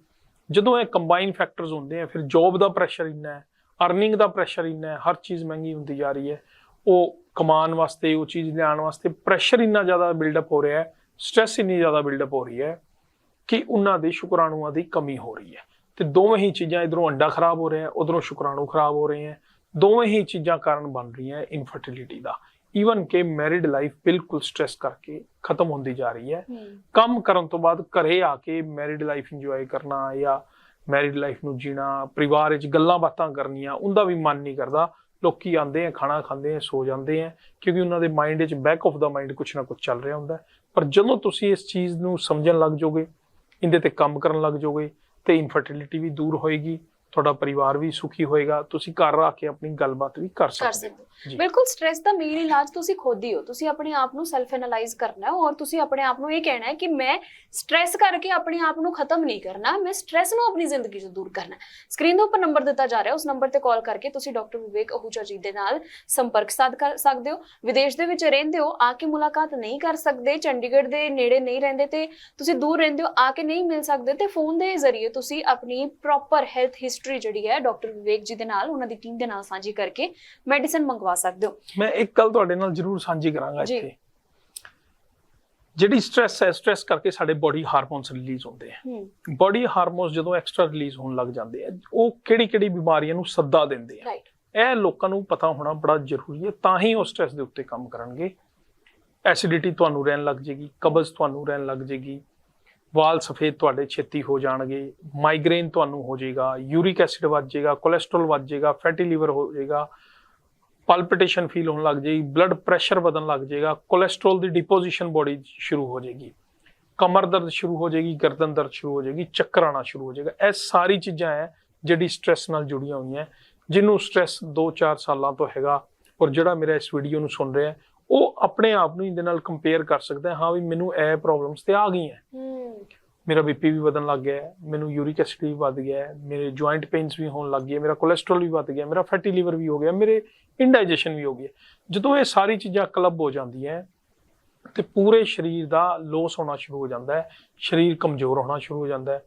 S2: ਜਦੋਂ ਇਹ ਕੰਬਾਈਨ ਫੈਕਟਰਸ ਹੁੰਦੇ ਆ, ਫਿਰ ਜੌਬ ਦਾ ਪ੍ਰੈਸ਼ਰ ਇੰਨਾ ਹੈ ਅਰਨਿੰਗ ਦਾ ਪ੍ਰੈਸ਼ਰ ਇੰਨਾ ਹੈ ਹਰ ਚੀਜ਼ ਮਹਿੰਗੀ ਹੁੰਦੀ ਜਾ ਰਹੀ ਹੈ। ਉਹ ਕਮਾਉਣ ਵਾਸਤੇ ਉਹ ਚੀਜ਼ ਲਿਆਉਣ ਵਾਸਤੇ ਪ੍ਰੈਸ਼ਰ ਇੰਨਾ ਜ਼ਿਆਦਾ ਬਿਲਡਅਪ ਹੋ ਰਿਹਾ ਹੈ ਸਟ੍ਰੈਸ ਇੰਨੀ ਜ਼ਿਆਦਾ ਬਿਲਡਅਪ ਹੋ ਰਹੀ ਹੈ ਕਿ ਉਹਨਾਂ ਦੇ ਸ਼ੁਕਰਾਣੂਆਂ ਦੀ ਕਮੀ ਹੋ ਰਹੀ ਹੈ। ਤੇ ਦੋਵੇਂ ਹੀ ਚੀਜ਼ਾਂ ਇਧਰੋਂ ਅੰਡਾ ਖਰਾਬ ਹੋ ਰਿਹਾ ਹੈ ਉਧਰੋਂ ਸ਼ੁਕਰਾਣੂ ਖਰਾਬ ਹੋ ਰਹੇ ਹੈ। ਦੋਵੇਂ ਹੀ ਚੀਜ਼ਾਂ ਕਾਰਨ ਬਣ ਰਹੀਆਂ ਇਨਫਰਟੀਲਿਟੀ ਦਾ। ਈਵਨ ਕਿ ਮੈਰਿਡ ਲਾਈਫ ਬਿਲਕੁਲ ਸਟ੍ਰੈਸ ਕਰਕੇ ਖਤਮ ਹੁੰਦੀ ਜਾ ਰਹੀ ਹੈ। ਕੰਮ ਕਰਨ ਤੋਂ ਬਾਅਦ ਘਰੇ ਆ ਕੇ ਮੈਰਿਡ ਲਾਈਫ ਇੰਜੋਏ ਕਰਨਾ ਜਾਂ ਮੈਰਿਡ ਲਾਈਫ ਨੂੰ ਜੀਣਾ, ਪਰਿਵਾਰ ਵਿੱਚ ਗੱਲਾਂ ਬਾਤਾਂ ਕਰਨੀਆਂ, ਉਹਦਾ ਵੀ ਮਨ ਨਹੀਂ ਕਰਦਾ। ਲੋਕੀ ਆਉਂਦੇ ਆ, ਖਾਣਾ ਖਾਂਦੇ ਆ, ਸੋ ਜਾਂਦੇ ਆ, ਕਿਉਂਕਿ ਉਹਨਾਂ ਦੇ ਮਾਈਂਡ ਵਿੱਚ ਬੈਕ ਆਫ ਦਾ ਮਾਈਂਡ ਕੁਝ ਨਾ ਕੁਝ ਚੱਲ ਰਿਹਾ ਹੁੰਦਾ। ਪਰ ਜਦੋਂ ਤੁਸੀਂ ਇਸ ਚੀਜ਼ ਨੂੰ ਸਮਝਣ ਲੱਗ ਜਾਓਗੇ, ਇਹਦੇ ਤੇ ਕੰਮ ਕਰਨ ਲੱਗ ਜਾਓਗੇ, ਤੇ ਇਨਫਰਟਿਲਿਟੀ ਵੀ ਦੂਰ ਹੋਏਗੀ। ਤੁਹਾਡਾ ਪਰਿਵਾਰ ਵੀ ਸੁਖੀ ਹੋਏਗਾ ਤੁਸੀਂ ਘਰ ਆ ਕੇ ਆਪਣੀ ਗੱਲਬਾਤ ਵੀ ਕਰ ਸਕਦੇ ਹੋ।
S1: ਬਿਲਕੁਲ ਸਟ੍ਰੈਸ ਦਾ ਮੇਨ ਇਲਾਜ ਤੁਸੀਂ ਖੁਦ ਹੀ ਹੋ। ਤੁਸੀਂ ਆਪਣੇ ਆਪ ਨੂੰ ਸੈਲਫ ਐਨਾਲਾਈਜ਼ ਕਰਨਾ ਹੈ ਔਰ ਤੁਸੀਂ ਆਪਣੇ ਆਪ ਨੂੰ ਇਹ ਕਹਿਣਾ ਹੈ ਕਿ ਮੈਂ ਸਟ੍ਰੈਸ ਕਰਕੇ ਆਪਣੇ ਆਪ ਨੂੰ ਖਤਮ ਨਹੀਂ ਕਰਨਾ ਮੈਂ ਸਟ੍ਰੈਸ ਨੂੰ ਆਪਣੀ ਜ਼ਿੰਦਗੀ ਤੋਂ ਦੂਰ ਕਰਨਾ ਸਕਰੀਨ ਦੇ ਉੱਪਰ ਨੰਬਰ ਦਿੱਤਾ ਜਾ ਰਿਹਾ ਉਸ ਨੰਬਰ ਤੇ ਕਾਲ ਕਰਕੇ ਤੁਸੀਂ ਡਾਕਟਰ ਵਿਵੇਕ ਅਹੂਜਾ ਜੀ ਦੇ ਨਾਲ ਸੰਪਰਕ ਸਾਧ ਕਰ ਸਕਦੇ ਹੋ। ਵਿਦੇਸ਼ ਦੇ ਵਿੱਚ ਰਹਿੰਦੇ ਹੋ ਆ ਕੇ ਮੁਲਾਕਾਤ ਨਹੀਂ ਕਰ ਸਕਦੇ ਚੰਡੀਗੜ੍ਹ ਦੇ ਨੇੜੇ ਨਹੀਂ ਰਹਿੰਦੇ ਤੇ ਤੁਸੀਂ ਦੂਰ ਰਹਿੰਦੇ ਹੋ ਆ ਕੇ ਨਹੀਂ ਮਿਲ ਸਕਦੇ ਤੇ ਫੋਨ ਦੇ ਜ਼ਰੀਏ ਤੁਸੀਂ ਆਪਣੀ ਪ੍ਰੋਪਰ ਹੈਲਥ ਹਿਸਟਰੀ ਜਿਹੜੀ ਹੈ ਡਾਕਟਰ ਵਿਵੇਕ ਜੀ ਦੇ ਨਾਲ ਉਹਨਾਂ ਦੀ ਟੀਮ ਦੇ ਨਾਲ ਸਾਂਝੀ ਕਰਕੇ ਮੈਡੀਸਨ ਮੰਗਵਾ ਸਕਦੇ ਹੋ।
S2: ਮੈਂ ਇੱਕ ਗੱਲ ਤੁਹਾਡੇ ਨਾਲ ਜ਼ਰੂਰ ਸਾਂਝੀ ਕਰਾਂਗਾ। ਇੱਥੇ। ਜਿਹੜੀ ਸਟ੍ਰੈਸ ਹੈ ਸਟ੍ਰੈਸ ਕਰਕੇ ਸਾਡੇ ਬੋਡੀ ਹਾਰਮੋਨਸ ਰਿਲੀਜ਼ ਹੁੰਦੇ ਆ। ਬੋਡੀ ਹਾਰਮੋਨਸ ਜਦੋਂ ਐਕਸਟਰਾ ਰਿਲੀਜ਼ ਹੋਣ ਲੱਗ ਜਾਂਦੇ ਆ ਉਹ ਕਿਹੜੀ ਕਿਹੜੀ ਬਿਮਾਰੀਆਂ ਨੂੰ ਸੱਦਾ ਦਿੰਦੇ ਆ। ਇਹ ਲੋਕਾਂ ਨੂੰ ਪਤਾ ਹੋਣਾ ਬੜਾ ਜ਼ਰੂਰੀ ਹੈ ਤਾਂ ਹੀ ਉਹ ਸਟ੍ਰੈਸ ਦੇ ਉੱਤੇ ਕੰਮ ਕਰਨਗੇ। ਐਸਿਡਿਟੀ ਤੁਹਾਨੂੰ ਰਹਿਣ ਲੱਗ ਜੇਗੀ ਕਬਜ਼ ਤੁਹਾਨੂੰ ਰਹਿਣ ਲੱਗ ਜੇਗੀ ਵਾਲ ਸਫੇਦ ਤੁਹਾਡੇ ਛੇਤੀ ਹੋ ਜਾਣਗੇ ਮਾਈਗ੍ਰੇਨ ਤੁਹਾਨੂੰ ਹੋ ਜਾਏਗਾ ਯੂਰਿਕ ਐਸਿਡ ਵੱਧ ਜਾਏਗਾ ਕੋਲੇਸਟ੍ਰੋਲ ਵੱਧ ਜਾਏਗਾ ਫੈਟੀ ਲੀਵਰ ਹੋ ਜਾਏਗਾ ਪਲਪੀਟੇਸ਼ਨ ਫੀਲ ਹੋਣ ਲੱਗ ਜਾਏਗੀ ਬਲੱਡ ਪ੍ਰੈਸ਼ਰ ਵਧਣ ਲੱਗ ਜਾਏਗਾ ਕੋਲੇਸਟ੍ਰੋਲ ਦੀ ਡਿਪੋਜੀਸ਼ਨ ਬੋਡੀ ਸ਼ੁਰੂ ਹੋ ਜਾਏਗੀ, ਕਮਰ ਦਰਦ ਸ਼ੁਰੂ ਹੋ ਜਾਏਗੀ, ਗਰਦਨ ਦਰਦ ਸ਼ੁਰੂ ਹੋ ਜਾਏਗੀ, ਚੱਕਰ ਆਣਾ ਸ਼ੁਰੂ ਹੋ ਜਾਏਗਾ, ਇਹ ਸਾਰੀ ਚੀਜ਼ਾਂ ਹੈ ਜਿਹੜੀ ਸਟ੍ਰੈਸ ਨਾਲ ਜੁੜੀਆਂ ਹੋਈਆਂ ਜਿਹਨੂੰ ਸਟ੍ਰੈਸ 2-4 ਸਾਲਾਂ ਤੋਂ ਹੈਗਾ ਔਰ ਜਿਹੜਾ ਮੇਰਾ ਇਸ ਵੀਡੀਓ ਨੂੰ ਸੁਣ ਰਿਹਾ ਉਹ ਆਪਣੇ ਆਪ ਨੂੰ ਇਹਦੇ ਨਾਲ ਕੰਪੇਅਰ ਕਰ ਸਕਦਾ ਹਾਂ ਵੀ ਮੈਨੂੰ ਇਹ ਪ੍ਰੋਬਲਮਸ ਤੇ ਆ ਗਈਆਂ ਮੇਰਾ ਬੀਪੀ ਵੀ ਵਧਣ ਲੱਗ ਗਿਆ ਹੈ ਮੈਨੂੰ ਯੂਰਿਕ ਐਸਿਡ ਵੀ ਵੱਧ ਗਿਆ ਹੈ ਮੇਰੇ ਜੁਆਇੰਟ ਪੇਨਸ ਵੀ ਹੋਣ ਲੱਗ ਗਏ ਮੇਰਾ ਕੋਲੇਸਟ੍ਰੋਲ ਵੀ ਵੱਧ ਗਿਆ ਮੇਰਾ ਫੈਟੀ ਲੀਵਰ ਵੀ ਹੋ ਗਿਆ ਮੇਰੇ ਇੰਡਾਈਜੈਸ਼ਨ ਵੀ ਹੋ ਗਿਆ ਜਦੋਂ ਇਹ ਸਾਰੀ ਚੀਜ਼ਾਂ ਕਲੱਬ ਹੋ ਜਾਂਦੀਆਂ ਹੈ, ਤੇ ਪੂਰੇ ਸਰੀਰ ਦਾ ਲੋਸ ਹੋਣਾ ਸ਼ੁਰੂ ਹੋ ਜਾਂਦਾ ਹੈ ਸਰੀਰ ਕਮਜ਼ੋਰ ਹੋਣਾ ਸ਼ੁਰੂ ਹੋ ਜਾਂਦਾ ਹੈ